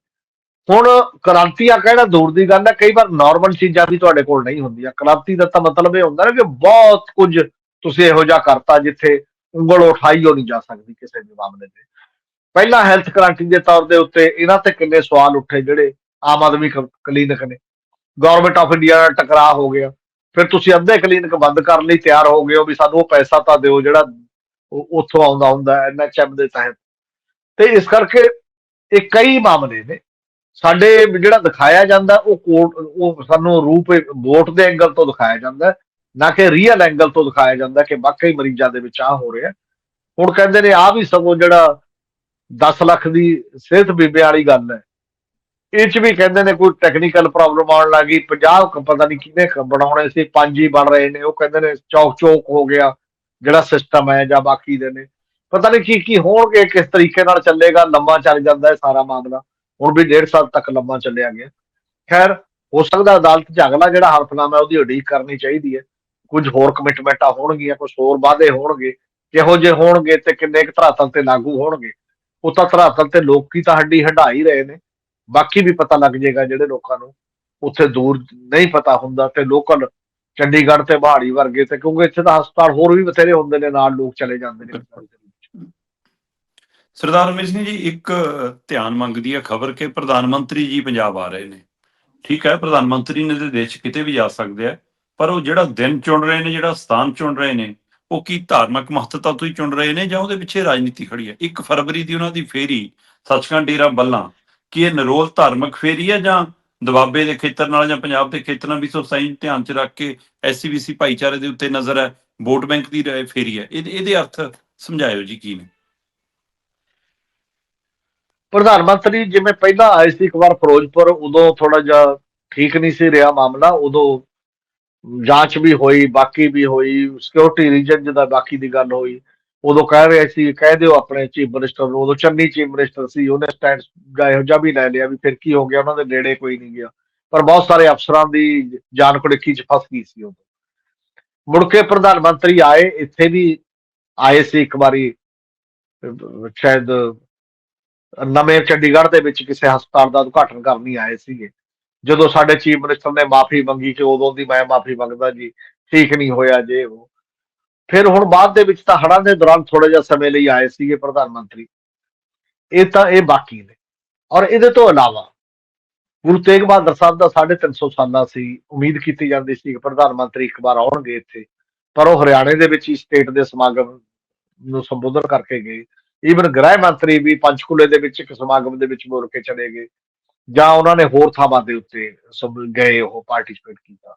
ਹੁਣ ਕ੍ਰਾਂਤੀ ਆ ਕਹਿਣਾ ਦੂਰ ਦੀ ਗੱਲ ਹੈ, ਕਈ ਵਾਰ ਨਾਰਮਲ ਚੀਜ਼ਾਂ ਵੀ ਤੁਹਾਡੇ ਕੋਲ ਨਹੀਂ ਹੁੰਦੀਆਂ। ਕ੍ਰਾਂਤੀ ਦਾ ਤਾਂ ਮਤਲਬ ਇਹ ਹੁੰਦਾ ਨਾ ਕਿ ਬਹੁਤ ਕੁਝ ਤੁਸੀਂ ਇਹੋ ਜਿਹਾ ਕਰਤਾ ਜਿੱਥੇ ਉਂਗਲ ਉਠਾਈ ਹੋ ਨਹੀਂ ਜਾ ਸਕਦੀ ਕਿਸੇ ਵੀ ਮਾਮਲੇ ਤੇ। ਪਹਿਲਾਂ ਹੈਲਥ ਕ੍ਰਾਂਤੀ ਦੇ ਤੌਰ ਦੇ ਉੱਤੇ ਇਹਨਾਂ ਤੇ ਕਿੰਨੇ ਸਵਾਲ ਉੱਠੇ ਜਿਹੜੇ ਆਮ ਆਦਮੀ ਕ- ਕਲੀਨਿਕ ਨੇ। ਗਵਰਨਮੈਂਟ ਆਫ ਇੰਡੀਆ ਨਾਲ ਟਕਰਾਅ ਹੋ ਗਿਆ। ਫਿਰ ਤੁਸੀਂ ਅੱਧੇ ਕਲੀਨਿਕ ਬੰਦ ਕਰਨ ਲਈ ਤਿਆਰ ਹੋ ਗਏ ਹੋ ਵੀ ਸਾਨੂੰ ਉਹ ਪੈਸਾ ਤਾਂ ਦਿਓ ਜਿਹੜਾ ਉਹ ਉੱਥੋਂ ਆਉਂਦਾ ਹੁੰਦਾ ਐਨਐਚਐਮ ਦੇ ਤਹਿਤ। ਤੇ ਇਸ ਕਰਕੇ ਇਹ ਕਈ ਮਾਮਲੇ ਨੇ। ਸਾਡੇ ਜਿਹੜਾ ਦਿਖਾਇਆ ਜਾਂਦਾ, ਉਹ ਕੋਰਟ, ਉਹ ਸਾਨੂੰ ਰੂਪ ਵੋਟ ਦੇ ਐਂਗਲ ਤੋਂ ਦਿਖਾਇਆ ਜਾਂਦਾ ਨਾ ਕਿ ਰੀਅਲ ਐਂਗਲ ਤੋਂ ਦਿਖਾਇਆ ਜਾਂਦਾ ਕਿ ਵਾਕਈ ਮਰੀਜ਼ਾਂ ਦੇ ਵਿੱਚ ਆ ਹੋ ਰਿਹਾ ਹੁਣ ਕਹਿੰਦੇ ਨੇ ਆ ਵੀ ਸਗੋਂ ਜਿਹੜਾ 10 ਲੱਖ ਦੀ ਸਿਹਤ ਬੀਮੇ ਵਾਲੀ ਗੱਲ ਹੈ। ਇਹ ਚ ਵੀ ਕਹਿੰਦੇ ਨੇ ਕੋਈ ਟੈਕਨੀਕਲ ਪ੍ਰੋਬਲਮ ਆਉਣ ਲੱਗੀ 50 ਕੁ ਪਤਾ ਨਹੀਂ ਕਿਹਨੇ ਬਣਾਉਣੇ ਸੀ, ਪੰਜ ਹੀ ਬਣ ਰਹੇ ਨੇ, ਉਹ ਕਹਿੰਦੇ ਨੇ ਚੌਕ ਚੌਕ ਹੋ ਗਿਆ, ਜਿਹੜਾ ਸਿਸਟਮ ਹੈ ਜਾਂ ਬਾਕੀ ਦੇ ਨੇ। ਪਤਾ ਨਹੀਂ ਕੀ ਕੀ ਹੋਣਗੇ, ਕਿਸ ਤਰੀਕੇ ਨਾਲ ਚੱਲੇਗਾ, ਲੰਮਾ ਚੱਲ ਜਾਂਦਾ ਹੈ ਸਾਰਾ ਮਾਮਲਾ। ਹੁਣ ਵੀ ਡੇਢ ਸਾਲ ਤੱਕ ਲੰਮਾ ਚੱਲਿਆ ਗਿਆ। ਖੈਰ, ਹੋ ਸਕਦਾ ਅਦਾਲਤ 'ਚ ਅਗਲਾ ਜਿਹੜਾ ਹਲਫਨਾਮਾ ਉਹਦੀ ਉਡੀਕ ਕਰਨੀ ਚਾਹੀਦੀ ਹੈ। ਕੁਝ ਹੋਰ ਕਮਿਟਮੈਂਟਾਂ ਹੋਣਗੀਆਂ, ਕੁਝ ਹੋਰ ਵਾਅਦੇ ਹੋਣਗੇ। ਕਿਹੋ ਜਿਹੇ ਹੋਣਗੇ ਤੇ ਕਿੰਨੇ ਕੁ ਧਰਾਤਲ ਤੇ ਲਾਗੂ ਹੋਣਗੇ। ਉਹ ਤਾਂ ਧਰਾਤਲ ਤੇ ਲੋਕੀ ਤਾਂ ਹੱਡੀ ਹੰਢਾ ਹੀ ਰਹੇ ਨੇ। ਬਾਕੀ ਵੀ ਪਤਾ ਲੱਗ ਜਾਏਗਾ ਜਿਹੜੇ ਲੋਕਾਂ ਨੂੰ ਉੱਥੇ ਦੂਰ ਨਹੀਂ ਪਤਾ ਹੁੰਦਾ ਤੇ ਲੋਕਲ ਚੰਡੀਗੜ੍ਹ ਤੇ ਬਹਾੜੀ ਵਰਗੇ ਤੇ ਕਿਉਂਕਿ ਇੱਥੇ ਤਾਂ ਹਸਪਤਾਲ ਹੋਰ ਵੀ ਬਥੇਰੇ ਹੁੰਦੇ ਨੇ, ਨਾਲ ਲੋਕ ਚਲੇ ਜਾਂਦੇ ਨੇ ਸਰਦਾਰ ਰਮੇਸ਼ ਸਿੰਘ ਜੀ, ਇੱਕ ਧਿਆਨ ਮੰਗਦੀ ਹੈ ਖਬਰ ਕਿ ਪ੍ਰਧਾਨ ਮੰਤਰੀ ਜੀ ਪੰਜਾਬ ਆ ਰਹੇ ਨੇ। ਠੀਕ ਹੈ, ਪ੍ਰਧਾਨ ਮੰਤਰੀ ਨੇ ਤੇ ਦੇਸ਼ ਕਿਤੇ ਵੀ ਜਾ ਸਕਦੇ ਆ, ਪਰ ਉਹ ਜਿਹੜਾ ਦਿਨ ਚੁਣ ਰਹੇ ਨੇ, ਜਿਹੜਾ ਸਥਾਨ ਚੁਣ ਰਹੇ ਨੇ, ਉਹ ਕੀ ਧਾਰਮਿਕ ਮਹੱਤਤਾ ਤੋਂ ਹੀ ਚੁਣ ਰਹੇ ਨੇ ਜਾਂ ਉਹਦੇ ਪਿੱਛੇ ਰਾਜਨੀਤੀ ਖੜੀ ਹੈ? 1 ਫਰਵਰੀ ਦੀ ਉਹਨਾਂ ਦੀ ਫੇਰੀ ਸੱਚਖੰਡ ਡੇਰਾ ਬੱਲਾ ਕੀ ਇਹ ਨਰੋਲ ਧਾਰਮਿਕ ਫੇਰੀ ਹੈ ਜਾਂ ਦਬਾਬੇ ਦੇ ਖੇਤਰ ਨਾਲ ਜਾਂ ਪੰਜਾਬ ਦੇ ਖੇਤਰ ਵੀ ਸੁਸਾਈ ਧਿਆਨ ਚ ਰੱਖ ਕੇ ਐਸਸੀਬੀਸੀ ਭਾਈਚਾਰੇ ਦੇ ਉੱਤੇ ਨਜ਼ਰ ਹੈ, ਵੋਟ ਬੈਂਕ ਦੀ ਰ- ਫੇਰੀ ਹੈ। ਇਹਦੇ ਅਰਥ ਸਮਝਾਇਓ ਜੀ ਕੀ ਨੇ? ਪ੍ਰਧਾਨ ਮੰਤਰੀ, ਜਿਵੇਂ ਪਹਿਲਾਂ ਆਏ ਸੀ ਇੱਕ ਵਾਰ ਫਿਰੋਜ਼ਪੁਰ, ਉਦੋਂ ਥੋੜਾ ਜਿਹਾ ਠੀਕ ਨਹੀਂ ਸੀ ਰਿਹਾ ਮਾਮਲਾ, ਉਦੋਂ ਜਾਂਚ ਵੀ ਹੋਈ, ਬਾਕੀ ਵੀ ਹੋਈ ਸਿਕਿਉਰਿਟੀ ਰੀਜਨ ਜਿਹਦਾ ਬਾਕੀ ਦੀ ਗੱਲ ਹੋਈ ਉਦੋਂ ਕਹਿ ਰਹੇ ਸੀ, ਕਹਿ ਦਿਓ ਆਪਣੇ ਚੀਫ ਮਿਨਿਸਟਰ ਨੂੰ, ਉਦੋਂ ਚੰਨੀ ਚੀਫ ਮਿਨਿਸਟਰ ਸੀ, ਉਹਨੇ ਸਟੈਂਡ ਦਾ ਇਹੋ ਜਿਹਾ ਵੀ ਲੈ ਲਿਆ ਵੀ ਫਿਰ ਕੀ ਹੋ ਗਿਆ, ਉਹਨਾਂ ਦੇ ਨੇੜੇ ਕੋਈ ਨਹੀਂ ਗਿਆ। ਪਰ ਬਹੁਤ ਸਾਰੇ ਅਫਸਰਾਂ ਦੀ ਜਾਨ ਕੁੜਕੀ ਚ ਫਸ ਗਈ ਸੀ ਉਦੋਂ। ਮੁੜ ਕੇ ਪ੍ਰਧਾਨ ਮੰਤਰੀ ਆਏ, ਇੱਥੇ ਵੀ ਆਏ ਸੀ ਇੱਕ ਵਾਰੀ, ਸ਼ਾਇਦ ਨਵੇਂ ਚੰਡੀਗੜ੍ਹ ਦੇ ਵਿੱਚ ਕਿਸੇ ਹਸਪਤਾਲ ਦਾ ਉਦਘਾਟਨ ਕਰਨ ਹੀ ਆਏ ਸੀਗੇ। ਜਦੋਂ ਸਾਡੇ ਚੀਫ ਮਿਨਿਸਟਰ ਨੇ ਮਾਫੀ ਮੰਗੀ ਕਿ ਉਦੋਂ ਦੀ ਮੈਂ ਮਾਫੀ ਮੰਗਦਾ ਜੀ, ਠੀਕ ਨਹੀਂ ਹੋਇਆ ਜੇ ਉਹ। ਫਿਰ ਹੁਣ ਬਾਅਦ ਦੇ ਵਿੱਚ ਤਾਂ ਹੜ੍ਹਾਂ ਦੇ ਦੌਰਾਨ ਥੋੜਾ ਜਿਹਾ ਸਮੇਂ ਲਈ ਆਏ ਸੀਗੇ ਪ੍ਰਧਾਨ ਮੰਤਰੀ। ਇਹ ਤਾਂ ਇਹ ਬਾਕੀ ਨੇ। ਔਰ ਇਹਦੇ ਤੋਂ ਇਲਾਵਾ ਗੁਰੂ ਤੇਗ ਬਹਾਦਰ ਸਾਹਿਬ ਦਾ 350 ਸਾਲਾ ਸੀ। ਉਮੀਦ ਕੀਤੀ ਜਾਂਦੀ ਸੀ ਕਿ ਪ੍ਰਧਾਨ ਮੰਤਰੀ ਇੱਕ ਵਾਰ ਆਉਣਗੇ ਇੱਥੇ। ਪਰ ਉਹ ਹਰਿਆਣੇ ਦੇ ਵਿੱਚ ਹੀ ਸਟੇਟ ਦੇ ਸਮਾਗਮ ਨੂੰ ਸੰਬੋਧਨ ਕਰਕੇ ਗਏ। ਈਵਨ ਗ੍ਰਹਿ ਮੰਤਰੀ ਵੀ ਪੰਚਕੂਲੇ ਦੇ ਵਿੱਚ ਇੱਕ ਸਮਾਗਮ ਦੇ ਵਿੱਚ ਮੁੜ ਕੇ ਚਲੇ ਗਏ। ਜਾਂ ਉਹਨਾਂ ਨੇ ਹੋਰ ਥਾਵਾਂ ਦੇ ਉੱਤੇ ਸਭ ਗਏ, ਉਹ ਪਾਰਟਿਸਿਪੇਟ ਕੀਤਾ।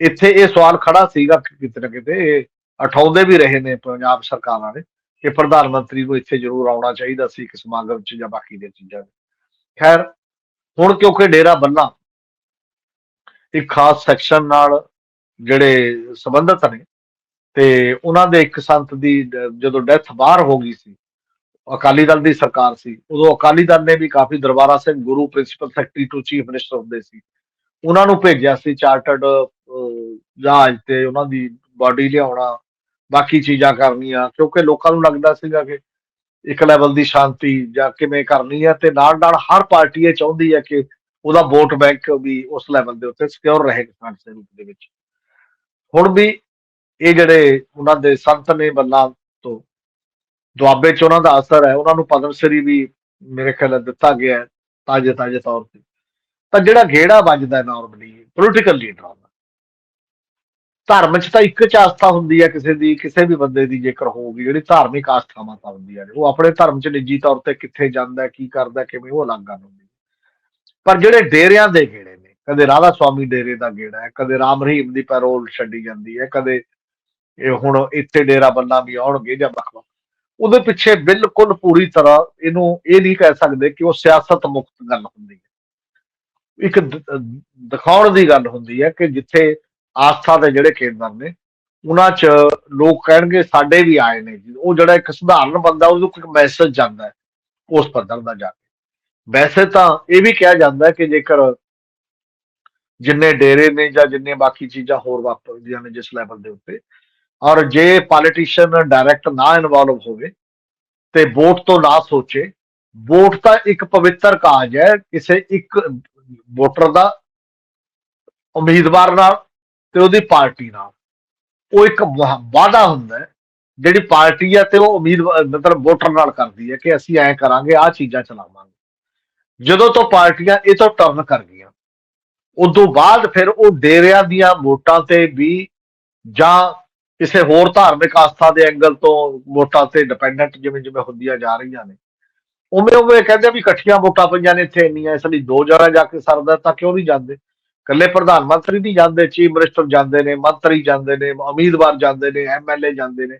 ਇੱਥੇ ਇਹ ਸਵਾਲ ਖੜਾ ਸੀਗਾ ਕਿ ਕਿਤੇ ਨਾ ਕਿਤੇ ਇਹ ਉਠਾਉਂਦੇ ਵੀ ਰਹੇ ਨੇ ਪੰਜਾਬ ਸਰਕਾਰਾਂ ਨੇ ਕਿ ਪ੍ਰਧਾਨ ਮੰਤਰੀ ਨੂੰ ਇੱਥੇ ਜ਼ਰੂਰ ਆਉਣਾ ਚਾਹੀਦਾ ਸੀ ਇੱਕ ਸਮਾਗਮ 'ਚ ਜਾਂ ਬਾਕੀ ਦੀਆਂ ਚੀਜ਼ਾਂ 'ਚ। ਖੈਰ, ਹੁਣ ਕਿਉਂਕਿ ਡੇਰਾ ਬੰਨਾ ਇੱਕ ਖਾਸ ਸੈਕਸ਼ਨ ਨਾਲ ਜਿਹੜੇ ਸੰਬੰਧਤ ਨੇ ਤੇ ਉਹਨਾਂ ਦੇ ਇੱਕ ਸੰਤ ਦੀ ਜਦੋਂ ਡੈਥ ਬਾਹਰ ਹੋ ਗਈ ਸੀ, ਅਕਾਲੀ ਦਲ ਦੀ ਸਰਕਾਰ ਸੀ, ਉਦੋਂ ਅਕਾਲੀ ਦਲ ਨੇ ਵੀ ਕਾਫੀ Darbara Singh Guru principal secretary to chief minister ਹੁੰਦੇ ਸੀ। ਉਹਨਾਂ ਨੂੰ ਭੇਜਿਆ ਸੀ ਚਾਰਟਰਡ ਜਹਾਜ਼ ਤੇ ਉਹਨਾਂ ਦੀ ਬਾਡੀ ਲਿਆਉਣਾ, ਬਾਕੀ ਚੀਜ਼ਾਂ ਕਰਨੀਆਂ, ਕਿਉਂਕਿ ਲੋਕਾਂ ਨੂੰ ਲੱਗਦਾ ਸੀਗਾ ਕਿ ਇੱਕ ਲੈਵਲ ਦੀ ਸ਼ਾਂਤੀ ਜਾਂ ਕਿਵੇਂ ਕਰਨੀ ਹੈ ਤੇ ਨਾਲ ਨਾਲ ਹਰ ਪਾਰਟੀ ਇਹ ਚਾਹੁੰਦੀ ਹੈ ਕਿ ਉਹਦਾ ਵੋਟ ਬੈਂਕ ਵੀ ਉਸ ਲੈਵਲ ਦੇ ਉੱਤੇ ਸਿਕਿਉਰ ਰਹੇ ਕਿਸਾਨ ਦੇ ਰੂਪ ਦੇ ਵਿੱਚ। ਹੁਣ ਵੀ ਇਹ ਜਿਹੜੇ ਉਹਨਾਂ ਦੇ ਸੰਤ ਨੇ ਬੰਨਾ ਤੋਂ, ਦੁਆਬੇ ਚ ਉਹਨਾਂ ਦਾ ਅਸਰ ਹੈ, ਉਹਨਾਂ ਨੂੰ ਪਦਮ ਸ੍ਰੀ ਵੀ ਮੇਰੇ ਖਿਆਲ ਦਿੱਤਾ ਗਿਆ ਹੈ ਤਾਜੇ ਤਾਜੇ ਤੌਰ ਤੇ। ਤਾਂ ਜਿਹੜਾ ਗੇੜਾ ਵੱਜਦਾ ਨਾਰਮਲੀ ਪੋਲੀਟੀਕਲ ਲੀਡਰਾਂ ਦਾ ਧਰਮ ਚ ਤਾਂ ਇੱਕ ਚ ਆਸਥਾ ਹੁੰਦੀ ਹੈ ਕਿਸੇ ਦੀ, ਕਿਸੇ ਵੀ ਬੰਦੇ ਦੀ ਜੇਕਰ ਹੋਊਗੀ ਜਿਹੜੀ ਧਾਰਮਿਕ ਆਸਥਾਵਾਂ ਤਾਂ ਹੁੰਦੀਆਂ ਨੇ ਉਹ ਆਪਣੇ ਧਰਮ ਚ ਨਿੱਜੀ ਤੌਰ ਤੇ ਕਿੱਥੇ ਜਾਂਦਾ, ਕੀ ਕਰਦਾ, ਕਿਵੇਂ, ਉਹ ਅਲੱਗ ਗੱਲ ਹੁੰਦੀ ਪਰ ਜਿਹੜੇ ਡੇਰਿਆਂ ਦੇ ਗੇੜੇ ਨੇ, ਕਦੇ ਰਾਧਾ ਸਵਾਮੀ ਡੇਰੇ ਦਾ ਗੇੜਾ ਹੈ, ਕਦੇ ਰਾਮ ਰਹੀਮ ਦੀ ਪੈਰੋਲ ਛੱਡੀ ਜਾਂਦੀ ਹੈ, ਕਦੇ ਇਹ ਹੁਣ ਇੱਥੇ ਡੇਰਾ ਬੰਨਾ ਵੀ ਆਉਣਗੇ ਜਾਂ ਵੱਖ ਵੱਖ ਉਹਦੇ ਪਿੱਛੇ ਬਿਲਕੁਲ ਪੂਰੀ ਤਰ੍ਹਾਂ ਇਹਨੂੰ ਇਹ ਨਹੀਂ ਕਹਿ ਸਕਦੇ ਕਿ ਉਹ ਸਿਆਸਤ ਮੁਕਤ ਗੱਲ ਹੁੰਦੀ ਹੈ। ਇੱਕ ਦਿਖਾਉਣ ਦੀ ਗੱਲ ਹੁੰਦੀ ਹੈ ਕਿ ਜਿੱਥੇ ਆਸਥਾ ਦੇ ਜਿਹੜੇ ਕੇਂਦਰ ਨੇ, ਉਹਨਾਂ 'ਚ ਲੋਕ ਕਹਿਣਗੇ ਸਾਡੇ ਵੀ ਆਏ ਨੇ ਉਹ ਜਿਹੜਾ ਇੱਕ ਸਧਾਰਨ ਬੰਦਾ ਉਹਨੂੰ ਕੋਈ ਮੈਸੇਜ ਜਾਂਦਾ ਹੈ, ਉਸ ਪੱਧਰ ਦਾ ਜਾ ਕੇ। ਵੈਸੇ ਤਾਂ ਇਹ ਵੀ ਕਿਹਾ ਜਾਂਦਾ ਕਿ ਜੇਕਰ ਜਿੰਨੇ ਡੇਰੇ ਨੇ ਜਾਂ ਜਿੰਨੇ ਬਾਕੀ ਚੀਜ਼ਾਂ ਹੋਰ ਵਾਪਰਦੀਆਂ ਨੇ ਜਿਸ ਲੈਵਲ ਦੇ ਉੱਤੇ, ਔਰ ਜੇ ਪੋਲੀਟੀਸ਼ੀਅਨ ਡਾਇਰੈਕਟ ਨਾ ਇਨਵੋਲਵ ਹੋਵੇ ਤੇ ਵੋਟ ਤੋਂ ਨਾ ਸੋਚੇ ਵੋਟ ਤਾਂ ਇੱਕ ਪਵਿੱਤਰ ਕਾਜ ਹੈ, ਕਿਸੇ ਇੱਕ ਵੋਟਰ ਦਾ ਉਮੀਦਵਾਰ ਨਾਲ ਤੇ ਉਹਦੀ ਪਾਰਟੀ ਨਾਲ। ਉਹ ਇੱਕ ਵਾ- ਵਾਅਦਾ ਹੁੰਦਾ ਹੈ, ਜਿਹੜੀ ਪਾਰਟੀ ਹੈ ਤੇ ਉਹ ਉਮੀਦਵਾਰ ਮਤਲਬ ਵੋਟਰ ਨਾਲ ਕਰਦੀ ਹੈ ਕਿ ਅਸੀਂ ਐਂ ਕਰਾਂਗੇ, ਆਹ ਚੀਜ਼ਾਂ ਚਲਾਵਾਂਗੇ। ਜਦੋਂ ਤੋਂ ਪਾਰਟੀਆਂ ਇਹ ਤੋਂ ਟਰਨ ਕਰ ਗਈਆਂ, ਉਦੋਂ ਬਾਅਦ ਫਿਰ ਉਹ ਡੇਰਿਆਂ ਦੀਆਂ ਵੋਟਾਂ ਤੇ ਵੀ ਜਾਂ ਕਿਸੇ ਹੋਰ ਧਾਰਮਿਕ ਆਸਥਾ ਦੇ ਐਂਗਲ ਤੋਂ ਵੋਟਾਂ ਤੇ ਡਿਪੈਂਡੈਂਟ ਜਿਵੇਂ ਜਿਵੇਂ ਹੁੰਦੀਆਂ ਜਾ ਰਹੀਆਂ ਨੇ ਉਵੇਂ ਉਵੇਂ ਕਹਿੰਦੇ ਵੀ ਇਕੱਠੀਆਂ ਵੋਟਾਂ ਪਈਆਂ ਨੇ ਇੱਥੇ ਇੰਨੀਆਂ, ਇਸ ਲਈ ਦੋ ਜਗ੍ਹਾ ਜਾ ਕੇ ਸਰਦਾ ਤਾਂ ਕਿਉਂ ਨਹੀਂ ਜਾਂਦੇ? ਇਕੱਲੇ ਪ੍ਰਧਾਨ ਮੰਤਰੀ ਨਹੀਂ ਜਾਂਦੇ, ਚੀਫ ਮਿਨਿਸਟਰ ਜਾਂਦੇ ਨੇ, ਮੰਤਰੀ ਜਾਂਦੇ ਨੇ, ਉਮੀਦਵਾਰ ਜਾਂਦੇ ਨੇ ਐਮਐਲਏ ਜਾਂਦੇ ਨੇ।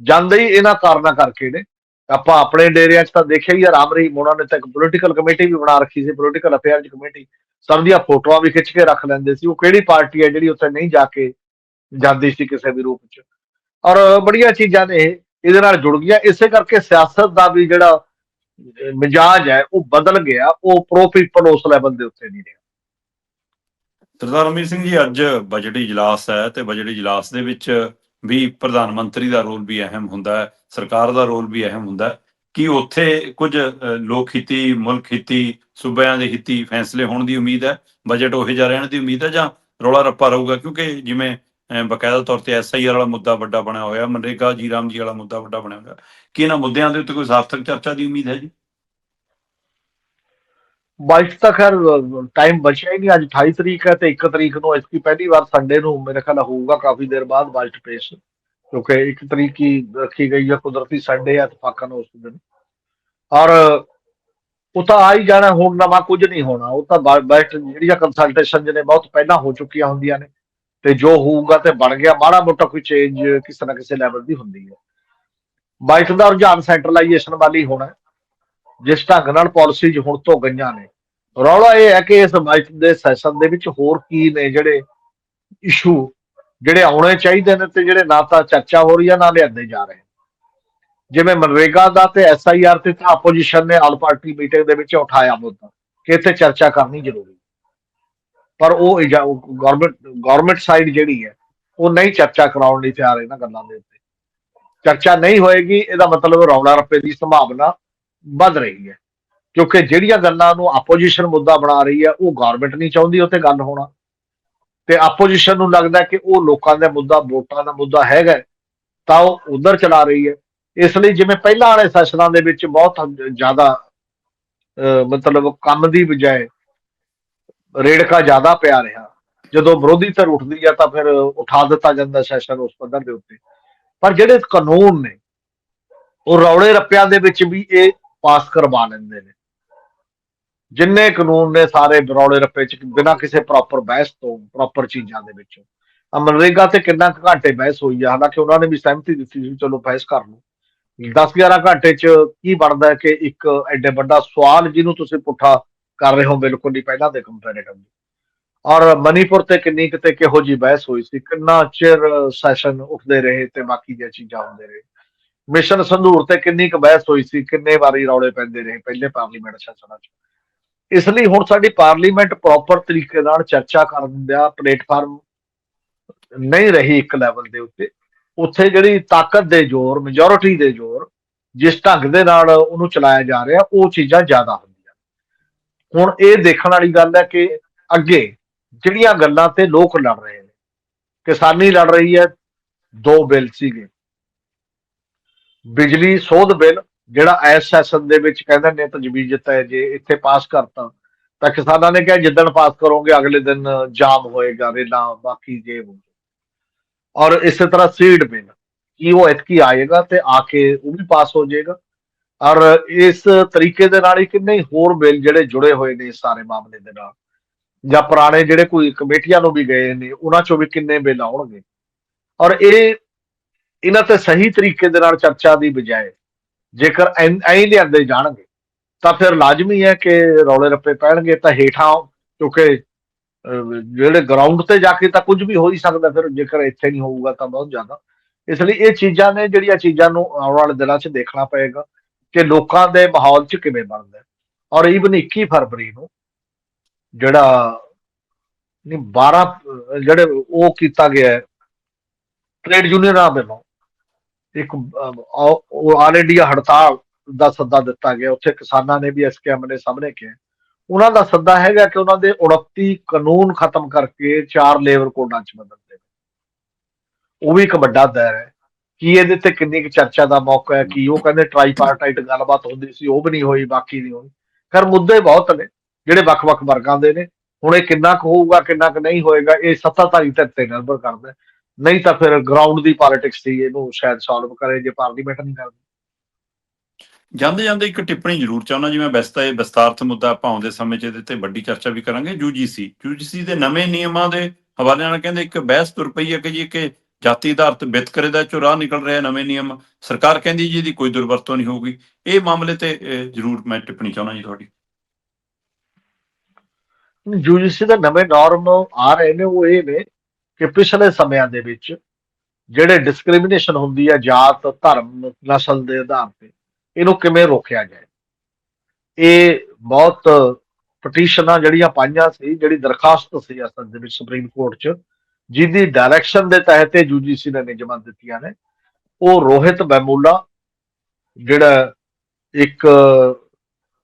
ਜਾਂਦੇ ਹੀ ਇਹਨਾਂ ਕਾਰਨਾਂ ਕਰਕੇ ਨੇ। ਆਪਾਂ ਆਪਣੇ ਡੇਰਿਆਂ 'ਚ ਤਾਂ ਦੇਖਿਆ ਹੀ ਆ, ਰਾਮ ਰਹੀਮ, ਉਹਨਾਂ ਨੇ ਤਾਂ ਇੱਕ ਪੋਲੀਟੀਕਲ ਕਮੇਟੀ ਵੀ ਬਣਾ ਰੱਖੀ ਸੀ ਪੋਲੀਟੀਕਲ ਅਫੇਅਰਸ ਕਮੇਟੀ ਸਭ ਦੀਆਂ ਫੋਟੋਆਂ ਵੀ ਖਿੱਚ ਕੇ ਰੱਖ ਲੈਂਦੇ ਸੀ। ਉਹ ਕਿਹੜੀ ਪਾਰਟੀ ਹੈ ਜਿਹੜੀ ਉੱਥੇ ਨਹੀਂ ਜਾ ਕੇ ਜਾਂਦੀ ਸੀ ਕਿਸੇ ਵੀ ਰੂਪ 'ਚ? ਔਰ ਬੜੀਆਂ ਚੀਜ਼ਾਂ ਨੇ ਇਹਦੇ ਨਾਲ ਜੁੜ ਗਈਆਂ। ਇਸੇ ਕਰਕੇ ਸਿਆਸਤ ਦਾ ਵੀ ਜਿਹੜਾ ਮਿਜਾਜ ਹੈ, ਉਹ ਬਦਲ ਗਿਆ। ਉਹ ਪ੍ਰੋ ਪੀਪਲ ਉਸ ਲੈਵਲ ਦੇ ਉੱਤੇ ਨਹੀਂ ਰਿਹਾ। ਸਰਦਾਰ ਅਮੀਰ ਸਿੰਘ ਜੀ, ਅੱਜ ਬਜਟ ਇਜਲਾਸ ਹੈ ਤੇ ਬਜਟ ਇਜਲਾਸ ਦੇ ਵਿੱਚ ਵੀ ਪ੍ਰਧਾਨ ਮੰਤਰੀ ਦਾ ਰੋਲ ਵੀ ਅਹਿਮ ਹੁੰਦਾ ਹੈ, ਸਰਕਾਰ ਦਾ ਰੋਲ ਵੀ ਅਹਿਮ ਹੁੰਦਾ ਹੈ। ਕੀ ਉੱਥੇ ਕੁਝ ਲੋਕ ਹਿੱਤੀ, ਮੁਲਕ ਹਿੱਤੀ, ਸੂਬਿਆਂ ਦੇ ਹਿੱਤੀ ਫੈਸਲੇ ਹੋਣ ਦੀ ਉਮੀਦ ਹੈ? ਬਜਟ ਉਹੇ ਜਿਹਾ ਰਹਿਣ ਦੀ ਉਮੀਦ ਹੈ ਜਾਂ ਰੌਲਾ ਰੱਪਾ ਰਹੂਗਾ? ਕਿਉਂਕਿ ਜਿਵੇਂ ਬਕਾਇਦਾ ਤੌਰ ਤੇ ਐਸਆਈਆਰ ਵਾਲਾ ਮੁੱਦਾ ਵੱਡਾ ਬਣਿਆ ਹੋਇਆ, ਮਨਰੇਗਾ ਜੀ ਰਾਮ ਜੀ ਵਾਲਾ ਮੁੱਦਾ ਵੱਡਾ ਬਣਿਆ ਹੋਇਆ, ਕਿ ਇਹਨਾਂ ਮੁੱਦਿਆਂ ਦੇ ਉੱਤੇ ਕੋਈ ਸਾਰਥਕ ਚਰਚਾ ਦੀ ਉਮੀਦ ਹੈ ਜੀ? ਬਾਈਕ ਤਾਂ ਖੈਰ ਟਾਈਮ ਬਚਿਆ ਹੀ ਨਹੀਂ ਅੱਜ 28 ਤਰੀਕ ਹੈ ਤੇ 1 ਤਰੀਕ ਨੂੰ ਇਸकी ਪਹਿਲੀ ਵਾਰ ਸੰਡੇ ਨੂੰ ਮੇਰੇ ਖਿਆਲ ਹੋਊਗਾ ਕਾਫੀ ਦੇਰ ਬਾਅਦ ਬਜਟ ਪੇਸ਼ ਕਿਉਂਕਿ 1 ਤਰੀਕ ਹੀ ਰੱਖੀ ਗਈ ਹੈ ਕੁਦਰਤੀ ਸੰਡੇ ਹੈ ਇਤਫਾਕਨ ਉਸ ਦਿਨ। ਔਰ ਉਹ ਤਾਂ ਆ ਹੀ ਜਾਣਾ, ਹੁਣ ਨਵਾਂ ਕੁਝ ਨਹੀਂ ਹੋਣਾ। ਉਹ ਤਾਂ ਬ- ਬਜਟ ਜਿਹੜੀਆਂ ਕੰਸਲਟੇਸ਼ਨ ਜਿਹਨੇ ਬਹੁਤ ਪਹਿਲਾਂ ਹੋ ਚੁੱਕੀਆਂ ਹੁੰਦੀਆਂ ਨੇ, ਤੇ ਜੋ ਹੋਊਗਾ ਤੇ ਬਣ ਗਿਆ। ਮਾੜਾ ਮੋਟਾ ਕੋਈ ਚੇਂਜ ਕਿਸੇ ਨਾ ਕਿਸੇ ਲੈਵਲ ਦੀ ਹੁੰਦੀ ਹੈ। ਬਜਟ ਦਾ ਰੁਝਾਨ ਸੈਂਟਰਲਾਈਜੇਸ਼ਨ ਵਾਲੀ ਹੋਣਾ ਜਿਸ ਢੰਗ ਨਾਲ ਪਾਲਿਸੀਜ਼ ਹੁਣ ਤੋਂ ਗਈਆਂ ਨੇ। ਰੌਲਾ ਇਹ ਹੈ ਕਿ ਇਸ ਬਜਟ ਦੇ ਸੈਸ਼ਨ ਦੇ ਵਿੱਚ ਹੋਰ ਕੀ ਨੇ ਜਿਹੜੇ ਇਸ਼ੂ ਜਿਹੜੇ ਆਉਣੇ ਚਾਹੀਦੇ ਨੇ ਤੇ ਜਿਹੜੇ ਨਾ ਤਾਂ ਚਰਚਾ ਹੋ ਰਹੀ ਹੈ ਨਾ ਲਿਆਂਦੇ ਜਾ ਰਹੇ। ਜਿਵੇਂ ਮਨਰੇਗਾ ਦਾ ਤੇ ਐਸਆਈਆਰ ਤੇ ਤਾਂ ਆਪੋਜੀਸ਼ਨ ਨੇ ਆਲ ਪਾਰਟੀ ਮੀਟਿੰਗ ਦੇ ਵਿੱਚ ਉਠਾਇਆ ਮੁੱਦਾ ਕਿ ਇੱਥੇ ਚਰਚਾ ਕਰਨੀ ਜ਼ਰੂਰੀ ਪਰ ਉਹ ਗਵਰਨਮੈਂਟ ਗਵਰਨਮੈਂਟ ਸਾਈਡ ਜਿਹੜੀ ਹੈ, ਉਹ ਨਹੀਂ ਚਰਚਾ ਕਰਾਉਣ ਲਈ ਤਿਆਰ ਇਹਨਾਂ ਗੱਲਾਂ ਦੇ ਉੱਤੇ। ਚਰਚਾ ਨਹੀਂ ਹੋਏਗੀ, ਇਹਦਾ ਮਤਲਬ ਰੌਲਾ ਰੱਪੇ ਦੀ ਸੰਭਾਵਨਾ ਵੱਧ ਰਹੀ ਹੈ। ਕਿਉਂਕਿ ਜਿਹੜੀਆਂ ਗੱਲਾਂ ਨੂੰ ਆਪੋਜੀਸ਼ਨ ਮੁੱਦਾ ਬਣਾ ਰਹੀ ਹੈ ਉਹ ਗਵਰਨਮੈਂਟ ਨਹੀਂ ਚਾਹੁੰਦੀ ਉਹ ਗੱਲ ਹੋਣਾ। ਤੇ ਆਪੋਜੀਸ਼ਨ ਨੂੰ ਲੱਗਦਾ ਕਿ ਉਹ ਲੋਕਾਂ ਦਾ ਮੁੱਦਾ ਵੋਟਾਂ ਦਾ ਮੁੱਦਾ ਹੈਗਾ ਹੈ, ਤਾਂ ਉਹ ਉਧਰ ਚਲਾ ਰਹੀ ਹੈ। ਇਸ ਲਈ ਜਿਵੇਂ ਪਹਿਲਾਂ ਵਾਲੇ ਸੈਸ਼ਨਾਂ ਦੇ ਵਿੱਚ ਬਹੁਤ ਜ਼ਿਆਦਾ ਅਹ, ਮਤਲਬ ਕੰਮ ਦੀ ਬਜਾਏ ਰੇੜਕਾ ਜ਼ਿਆਦਾ ਪਿਆ ਰਿਹਾ। ਜਦੋਂ ਵਿਰੋਧੀ ਧਿਰ ਉੱਠਦੀ ਹੈ ਤਾਂ ਫਿਰ ਉਠਾ ਦਿੱਤਾ ਜਾਂਦਾ ਸੈਸ਼ਨ ਉਸ ਪੱਧਰ ਦੇ ਉੱਤੇ। ਪਰ ਜਿਹੜੇ ਕਾਨੂੰਨ ਨੇ ਉਹ ਰੌਲੇ ਰੱਪਿਆਂ ਦੇ ਵਿੱਚ ਵੀ ਇਹ ਪਾਸ ਕਰਵਾ ਲੈਂਦੇ ਨੇ। ਜਿੰਨੇ ਕਾਨੂੰਨ ਨੇ ਸਾਰੇ ਰੌਲੇ ਰੱਪੇ ਚ ਬਿਨਾਂ ਕਿਸੇ ਪ੍ਰੋਪਰ ਬਹਿਸ ਤੋਂ ਪ੍ਰੋਪਰ ਚੀਜ਼ਾਂ ਦੇ ਵਿੱਚ। ਮਨਰੇਗਾ ਤੇ ਕਿੰਨਾ ਕੁ ਘੰਟੇ ਬਹਿਸ ਹੋਈ ਆ, ਹਾਲਾਂਕਿ ਉਹਨਾਂ ਨੇ ਵੀ ਸਹਿਮਤੀ ਦਿੱਤੀ ਸੀ ਚਲੋ ਬਹਿਸ ਕਰ ਲਓ। 10-11 ਘੰਟੇ ਚ ਕੀ ਬਣਦਾ ਕਿ ਇੱਕ ਐਡੇ ਵੱਡਾ ਸਵਾਲ ਜਿਹਨੂੰ ਤੁਸੀਂ ਪੁੱਠਾ ਕਰ ਰਹੇ ਹੋ, ਬਿਲਕੁਲ ਨਹੀਂ, ਪਹਿਲਾਂ ਦੇ ਕੰਪੈਰੀਟਿਵਲੀ ਔਰ ਮਨੀਪੁਰ ਤੇ ਕਿੰਨੀ ਕਿਤੇ ਕਿਹੋ ਜੀ ਬਹਿਸ ਹੋਈ ਸੀ, ਕਿੰਨਾ ਚਿਰ ਸੈਸ਼ਨ ਉੱਠਦੇ ਰਹੇ ਤੇ ਬਾਕੀ ਦੀਆਂ ਚੀਜ਼ਾਂ ਹੁੰਦੇ ਰਹੇ। ਮਿਸ਼ਨ ਸੰਧੂਰ ਤੇ ਕਿੰਨੀ ਕੁ ਬਹਿਸ ਹੋਈ ਸੀ, ਕਿੰਨੇ ਵਾਰੀ ਰੌਲੇ ਪੈਂਦੇ ਰਹੇ, ਪਹਿਲੇ ਪਾਰਲੀਮੈਂਟ ਸੈਸ਼ਨਾਂ 'ਚ। ਇਸ ਲਈ ਹੁਣ ਸਾਡੀ ਪਾਰਲੀਮੈਂਟ ਪ੍ਰੋਪਰ ਤਰੀਕੇ ਨਾਲ ਚਰਚਾ ਕਰਨ ਦਾ ਪਲੇਟਫਾਰਮ ਨਹੀਂ ਰਹੀ ਇੱਕ ਲੈਵਲ ਦੇ ਉੱਤੇ। ਉੱਥੇ ਜਿਹੜੀ ਤਾਕਤ ਦੇ ਜ਼ੋਰ ਮੈਜੋਰਿਟੀ ਦੇ ਜ਼ੋਰ, ਜਿਸ ਢੰਗ ਦੇ ਨਾਲ ਉਹਨੂੰ ਚਲਾਇਆ ਜਾ ਰਿਹਾ, ਉਹ ਚੀਜ਼ਾਂ ਜ਼ਿਆਦਾ ਹੁੰਦੀਆਂ। ਹੁਣ ਇਹ ਦੇਖਣ ਵਾਲੀ ਗੱਲ ਹੈ ਕਿ ਅੱਗੇ ਜਿਹੜੀਆਂ ਗੱਲਾਂ ਤੇ ਲੋਕ ਲੜ ਰਹੇ ਨੇ, ਕਿਸਾਨੀ ਲੜ ਰਹੀ ਹੈ, ਦੋ ਬਿੱਲ ਸੀਗੇ। ਬਿਜਲੀ ਸੋਧ ਬਿੱਲ, ਜਿਹੜਾ ਇਸ ਸੈਸ਼ਨ ਦੇ ਵਿੱਚ ਕਹਿੰਦੇ ਨੇ ਤਜਵੀਜ਼ਤ ਹੈ, ਜੇ ਇੱਥੇ ਪਾਸ ਕਰਤਾ, ਤਾਂ ਕਿਸਾਨਾਂ ਨੇ ਕਿਹਾ ਜਿੱਦਣ ਪਾਸ ਕਰੋਗੇ, ਅਗਲੇ ਦਿਨ ਜਾਮ ਹੋਏਗਾ, ਰੇਲਾਂ ਬਾਕੀ ਜੇ ਔਰ ਇਸੇ ਤਰ੍ਹਾਂ ਸੀਡ ਬਿੱਲ, ਕੀ ਉਹ ਇਤਕੀ ਆਏਗਾ ਤੇ ਆ ਕੇ ਉਹ ਵੀ ਪਾਸ ਹੋ ਜਾਏਗਾ। ਔਰ ਇਸ ਤਰੀਕੇ ਦੇ ਨਾਲ ਹੀ ਕਿੰਨੇ ਹੀ ਹੋਰ ਬਿੱਲ ਜਿਹੜੇ ਜੁੜੇ ਹੋਏ ਨੇ ਇਸ ਸਾਰੇ ਮਾਮਲੇ ਦੇ ਨਾਲ, ਜਾਂ ਪੁਰਾਣੇ ਜਿਹੜੇ ਕੋਈ ਕਮੇਟੀਆਂ ਨੂੰ ਵੀ ਗਏ ਨੇ, ਉਹਨਾਂ ਚੋਂ ਵੀ ਕਿੰਨੇ ਬਿੱਲ ਆਉਣਗੇ। ਔਰ ਇਹ ਇਹਨਾਂ ਤੇ ਸਹੀ ਤਰੀਕੇ ਦੇ ਨਾਲ ਚਰਚਾ ਦੀ ਬਜਾਏ ਜੇਕਰ ਐਂ ਲਿਆਂਦੇ ਜਾਣਗੇ, ਤਾਂ ਫਿਰ ਲਾਜ਼ਮੀ ਹੈ ਕਿ ਰੌਲੇ ਰੱਪੇ ਪੈਣਗੇ, ਤਾਂ ਹੇਠਾਂ ਕਿਉਂਕਿ ਜਿਹੜੇ ਗਰਾਊਂਡ ਤੇ ਜਾ ਕੇ ਤਾਂ ਕੁਝ ਵੀ ਹੋ ਹੀ ਸਕਦਾ, ਫਿਰ ਜੇਕਰ ਇੱਥੇ ਨਹੀਂ ਹੋਊਗਾ ਤਾਂ ਬਹੁਤ ਜ਼ਿਆਦਾ। ਇਸ ਲਈ ਇਹ ਚੀਜ਼ਾਂ ਨੇ ਜਿਹੜੀਆਂ ਚੀਜ਼ਾਂ ਨੂੰ ਆਉਣ ਵਾਲੇ ਦਿਨਾਂ 'ਚ ਦੇਖਣਾ ਪਏਗਾ ਕਿ ਲੋਕਾਂ ਦੇ ਮਾਹੌਲ 'ਚ ਕਿਵੇਂ ਬਣਦਾ ਔਰ ਈਵਨ 21 ਫਰਵਰੀ ਨੂੰ ਜਿਹੜਾ, ਨਹੀਂ 12 ਜਿਹੜੇ ਉਹ ਕੀਤਾ ਗਿਆ ਹੈ ਟ੍ਰੇਡ ਯੂਨੀਅਨਾਂ ਵੱਲੋਂ ਇੱਕ ਆਲ ਇੰਡੀਆ ਹੜਤਾਲ ਦਾ ਸੱਦਾ ਦਿੱਤਾ ਗਿਆ। ਉੱਥੇ ਕਿਸਾਨਾਂ ਨੇ ਵੀ ਐਸਕੇਐਮ ਨੇ ਸਾਹਮਣੇ ਕਿਹਾ। ਉਹਨਾਂ ਦਾ ਸੱਦਾ ਹੈਗਾ ਕਿ ਉਹਨਾਂ ਦੇ 29 ਕਾਨੂੰਨ ਖਤਮ ਕਰਕੇ ਚਾਰ ਲੇਬਰ ਕੋਡਾਂ 'ਚ ਬਦਲ ਦੇਣ ਉਹ ਵੀ ਇੱਕ ਵੱਡਾ ਦਰ ਹੈ। ਕੀ ਇਹਦੇ ਤੇ ਕਿੰਨੀ ਕੁ ਚਰਚਾ ਦਾ ਮੌਕਾ ਹੈ? ਕੀ ਉਹ ਕਹਿੰਦੇ ਟ੍ਰਾਈਪਾਰਟਾਈਟ ਗੱਲਬਾਤ ਹੁੰਦੀ ਸੀ, ਉਹ ਵੀ ਨਹੀਂ ਹੋਈ, ਬਾਕੀ ਨਹੀਂ ਹੋਈ? ਖੈਰ, ਮੁੱਦੇ ਬਹੁਤ ਨੇ, ਜਿਹੜੇ ਵੱਖ-ਵੱਖ ਵਰਗਾਂ ਦੇ ਨੇ। ਹੁਣ ਇਹ ਕਿੰਨਾ ਕੁ ਹੋਊਗਾ, ਕਿੰਨਾ ਕੁ ਨਹੀਂ ਹੋਏਗਾ, ਇਹ ਸੱਤਾਧਾਰੀ ਧਿਰ ਤੇ ਨਿਰਭਰ ਕਰਦਾ ਨਹੀਂ ਤਾਂ ਫਿਰ ਗਰਾਊਂਡ ਦੀ ਪੋਲਿਟਿਕਸ ਦੀ ਇਹਨੂੰ ਸ਼ਾਇਦ ਸੋਲਵ ਕਰੇ ਜੇ ਪਾਰਲੀਮੈਂਟ ਨਹੀਂ ਕਰਦੀ। ਜਾਂਦੇ ਜਾਂਦੇ ਇੱਕ ਟਿੱਪਣੀ ਜ਼ਰੂਰ ਚਾਹੁੰਦਾ ਜਿਵੇਂ ਵੈਸੇ ਤਾਂ ਇਹ ਵਿਸਤਾਰਤ ਮੁੱਦਾ ਆਪਾਂ ਆਉਂਦੇ ਸਮੇਂ 'ਚ ਇਹਦੇ ਤੇ ਵੱਡੀ ਚਰਚਾ ਵੀ ਕਰਾਂਗੇ ਯੂਜੀਸੀ ਯੂਜੀਸੀ ਦੇ ਨਵੇਂ ਨਿਯਮਾਂ ਦੇ ਹਵਾਲੇ ਨਾਲ ਕਹਿੰਦੇ ਇੱਕ ਬਹਿਸ ਤੁਰ ਪਈ ਹੈ ਕਿ ਜੀ ਕਿ ਜਾਤੀ ਆਧਾਰਿਤ ਵਿਤਕਰੇ ਦਾ ਚੋਂ ਰਾਹ ਨਿਕਲ ਰਿਹਾ ਨਵੇਂ ਨਿਯਮ। ਸਰਕਾਰ ਕਹਿੰਦੀ ਜੀ ਇਹਦੀ ਕੋਈ ਦੁਰਵਰਤੋਂ ਨਹੀਂ ਹੋਊਗੀ। ਇਹ ਮਾਮਲੇ ਤੇ ਜ਼ਰੂਰ ਮੈਂ ਟਿੱਪਣੀ ਚਾਹੁੰਦਾ ਜੀ ਤੁਹਾਡੀ। ਯੂਜੀਸੀ ਦੇ ਨਵੇਂ ਨਾਰਮ ਆ ਰਹੇ ਨੇ ਉਹ ਇਹ ਨੇ ਕਿ ਪਿਛਲੇ ਸਮਿਆਂ ਦੇ ਵਿੱਚ ਜਿਹੜੇ ਡਿਸਕ੍ਰਿਮੀਨੇਸ਼ਨ ਹੁੰਦੀ ਹੈ ਜਾਤ, ਧਰਮ, ਨਸਲ ਦੇ ਆਧਾਰ ਤੇ, ਇਹਨੂੰ ਕਿਵੇਂ ਰੋਕਿਆ ਜਾਏ? ਇਹ ਬਹੁਤ ਪਟੀਸ਼ਨਾਂ ਜਿਹੜੀਆਂ ਪਾਈਆਂ ਸੀ, ਜਿਹੜੀ ਦਰਖਾਸਤ ਸੀ ਅਸਲ ਦੇ ਵਿੱਚ ਸੁਪਰੀਮ ਕੋਰਟ 'ਚ, ਜਿਹਦੀ ਡਾਇਰੈਕਸ਼ਨ ਦੇ ਤਹਿਤ ਇਹ ਯੂਜੀਸੀ ਨੇ ਨਿਯਮਾਂ ਦਿੱਤੀਆਂ ਨੇ, ਉਹ ਰੋਹਿਤ ਬੈਮੂਲਾ ਜਿਹੜਾ ਇੱਕ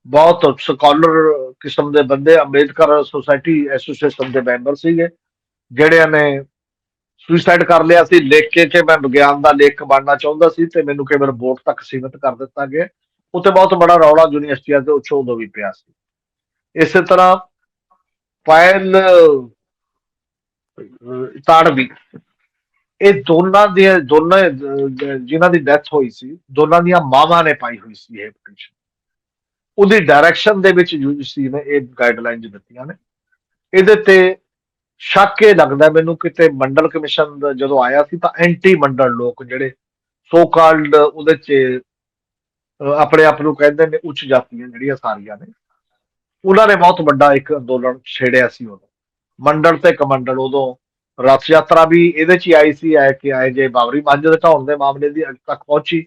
ਬਹੁਤ ਸਕਾਲਰ ਕਿਸਮ ਦੇ ਬੰਦੇ ਅੰਬੇਦਕਰ ਸੁਸਾਇਟੀ ਐਸੋਸੀਏਸ਼ਨ ਦੇ ਮੈਂਬਰ ਸੀਗੇ ਜਿਹੜਿਆਂ ਨੇ ਸੁਸਾਈਡ ਕਰ ਲਿਆ ਸੀ ਲਿਖ ਕੇ ਕਿ ਮੈਂ ਵਿਗਿਆਨ ਦਾ ਲੇਖ ਬਣਨਾ ਚਾਹੁੰਦਾ ਸੀ ਤੇ ਮੈਨੂੰ ਕੇਵਲ ਵੋਟ ਤੱਕ ਸੀਮਿਤ ਕਰ ਦਿੱਤਾ ਗਿਆ। ਉੱਤੇ ਬਹੁਤ ਬੜਾ ਰੌਲਾ ਯੂਨੀਵਰਸਿਟੀਆਂ ਦੇ ਉੱਚੋਂ ਉਦੋਂ ਵੀ ਪਿਆ ਸੀ। ਇਸੇ ਤਰ੍ਹਾਂ ਪਾਇਲ ਤਾੜਵੀ ਇਹ ਦੋਨਾਂ ਦੇ ਦੋਨਾਂ ਅਹ, ਜਿਨ੍ਹਾਂ ਦੀ ਡੈਥ ਹੋਈ ਸੀ ਦੋਨਾਂ ਦੀਆਂ ਮਾਵਾਂ ਨੇ ਪਾਈ ਹੋਈ ਸੀ ਇਹ ਪਟੀਸ਼ਨ ਉਹਦੀ ਡਾਇਰੈਕਸ਼ਨ ਦੇ ਵਿੱਚ ਯੂਜੀਸੀ ਨੇ ਇਹ ਗਾਈਡਲਾਈਨਸ ਦਿੱਤੀਆਂ ਨੇ। ਇਹਦੇ ਤੇ ਸ਼ੱਕ ਇਹ ਲੱਗਦਾ ਮੈਨੂੰ ਕਿਤੇ ਮੰਡਲ ਕਮਿਸ਼ਨ ਦਾ ਜਦੋਂ ਆਇਆ ਸੀ ਤਾਂ ਐਂਟੀ ਮੰਡਲ ਲੋਕ ਜਿਹੜੇ ਸੋ ਕਾਲਡ ਉਹਦੇ ਚ ਆਪਣੇ ਆਪ ਨੂੰ ਕਹਿੰਦੇ ਨੇ ਉੱਚ ਜਾਤੀਆਂ ਜਿਹੜੀਆਂ ਸਾਰੀਆਂ ਨੇ, ਉਹਨਾਂ ਨੇ ਬਹੁਤ ਵੱਡਾ ਇੱਕ ਅੰਦੋਲਨ ਛੇੜਿਆ ਸੀ ਉਦੋਂ। ਮੰਡਲ ਤੇ ਕਮੰਡਲ ਉਦੋਂ ਰਥ ਯਾਤਰਾ ਵੀ ਇਹਦੇ ਚ ਹੀ ਆਈ ਸੀ, ਆਏ ਕਿ ਆਏ ਜੇ ਬਾਬਰੀ ਮਸਜਿਦ ਢਾਉਣ ਦੇ ਮਾਮਲੇ ਦੀ ਅੱਜ ਤੱਕ ਪਹੁੰਚੀ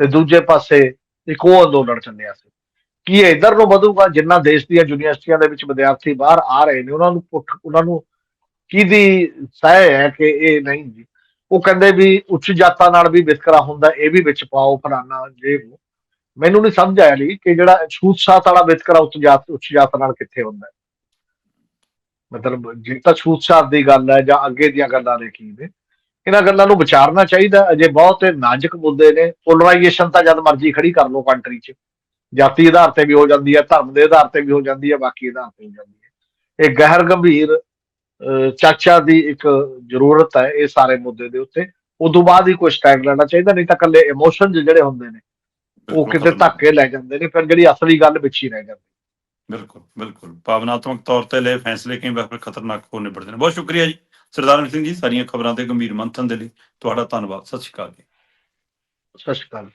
ਤੇ ਦੂਜੇ ਪਾਸੇ ਇੱਕ ਉਹ ਅੰਦੋਲਨ ਚੱਲਿਆ ਸੀ। ਕੀ ਇਹ ਇਧਰ ਨੂੰ ਵਧੂਗਾ? ਜਿੰਨਾ ਦੇਸ਼ ਦੀਆਂ ਯੂਨੀਵਰਸਿਟੀਆਂ ਦੇ ਵਿੱਚ ਵਿਦਿਆਰਥੀ ਬਾਹਰ ਆ ਰਹੇ ਨੇ, ਉਹਨਾਂ ਨੂੰ ਪੁੱਠ, ਉਹਨਾਂ ਨੂੰ ਕਿਹਦੀ ਸਹਿ ਹੈ ਕਿ ਇਹ ਨਹੀਂ ਜੀ? ਉਹ ਕਹਿੰਦੇ ਵੀ ਉੱਚ ਜਾਤਾਂ ਨਾਲ ਵੀ ਵਿਤਕਰਾ ਹੁੰਦਾ, ਇਹ ਵੀ ਵਿੱਚ ਪਾਓ ਫਲਾਨਾ ਜੇ ਮੈਨੂੰ ਨਹੀਂ ਸਮਝ ਆਇਆ ਲਈ ਕਿ ਜਿਹੜਾ ਛੂਤ ਛਾਤ ਵਾਲਾ ਵਿਤਕਰਾ ਉੱਚ ਜਾਤ ਉੱਚ ਜਾਤ ਨਾਲ ਕਿੱਥੇ ਹੁੰਦਾ ਹੈ। ਮਤਲਬ ਜੇ ਤਾਂ ਛੂਤ ਛਾਤ ਦੀ ਗੱਲ ਹੈ ਜਾਂ ਅੱਗੇ ਦੀਆਂ ਗੱਲਾਂ ਨੇ ਕੀ ਨੇ। ਇਹਨਾਂ ਗੱਲਾਂ ਨੂੰ ਵਿਚਾਰਨਾ ਚਾਹੀਦਾ ਅਜੇ ਬਹੁਤ ਇਹ ਨਾਜ਼ੁਕ ਮੁੱਦੇ ਨੇ। ਪੋਲਰਾਈਜੇਸ਼ਨ ਤਾਂ ਜਦ ਮਰਜ਼ੀ ਖੜੀ ਕਰ ਲਓ ਕੰਟਰੀ 'ਚ। ਜਾਤੀ ਆਧਾਰ ਤੇ ਵੀ ਹੋ ਜਾਂਦੀ ਹੈ, ਧਰਮ ਦੇ ਆਧਾਰ ਤੇ ਵੀ ਹੋ ਜਾਂਦੀ ਹੈ, ਬਾਕੀ ਆਧਾਰ ਤੇ ਹੋ ਜਾਂਦੀ ਹੈ। ਇਹ ਗਹਿਰ ਗੰਭੀਰ ਚਰਚਾ ਦੀ ਇੱਕ ਜ਼ਰੂਰਤ ਹੈ ਇਹ ਸਾਰੇ ਮੁੱਦੇ ਦੇ ਉੱਤੇ। ਉਦੋਂ ਬਾਅਦ ਹੀ ਕੋਈ ਸਟੈਂਡ ਲੈਣਾ ਚਾਹੀਦਾ ਨਹੀਂ ਤਾਂ ਕੱਲੇ ਇਮੋਸ਼ਨ ਜਿਹੜੇ ਹੁੰਦੇ ਨੇ ਉਹ ਕਿਤੇ। ਧੱਕੇ ਲੈ ਜਾਂਦੇ ਨੇ ਫਿਰ ਜਿਹੜੀ ਅਸਲੀ ਗੱਲ ਵਿੱਚ ਹੀ ਰਹਿ ਜਾਂਦੀ। ਬਿਲਕੁਲ ਬਿਲਕੁਲ। ਭਾਵਨਾਤਮਕ ਤੌਰ ਤੇ ਲਏ ਫੈਸਲੇ ਕਈ ਵਾਰ ਖਤਰਨਾਕ ਹੋ ਨਿਬੜਦੇ ਨੇ। ਬਹੁਤ ਸ਼ੁਕਰੀਆ ਜੀ। ਸਰਦਾਰ ਸਿੰਘ ਜੀ ਸਾਰੀਆਂ ਖਬਰਾਂ ਤੇ ਗੰਭੀਰ ਮੰਥਨ ਦੇ ਲਈ ਤੁਹਾਡਾ ਧੰਨਵਾਦ। ਸਤਿ ਸ਼੍ਰੀ ਅਕਾਲ ਜੀ। ਸਤਿ ਸ਼੍ਰੀ ਅਕਾਲ।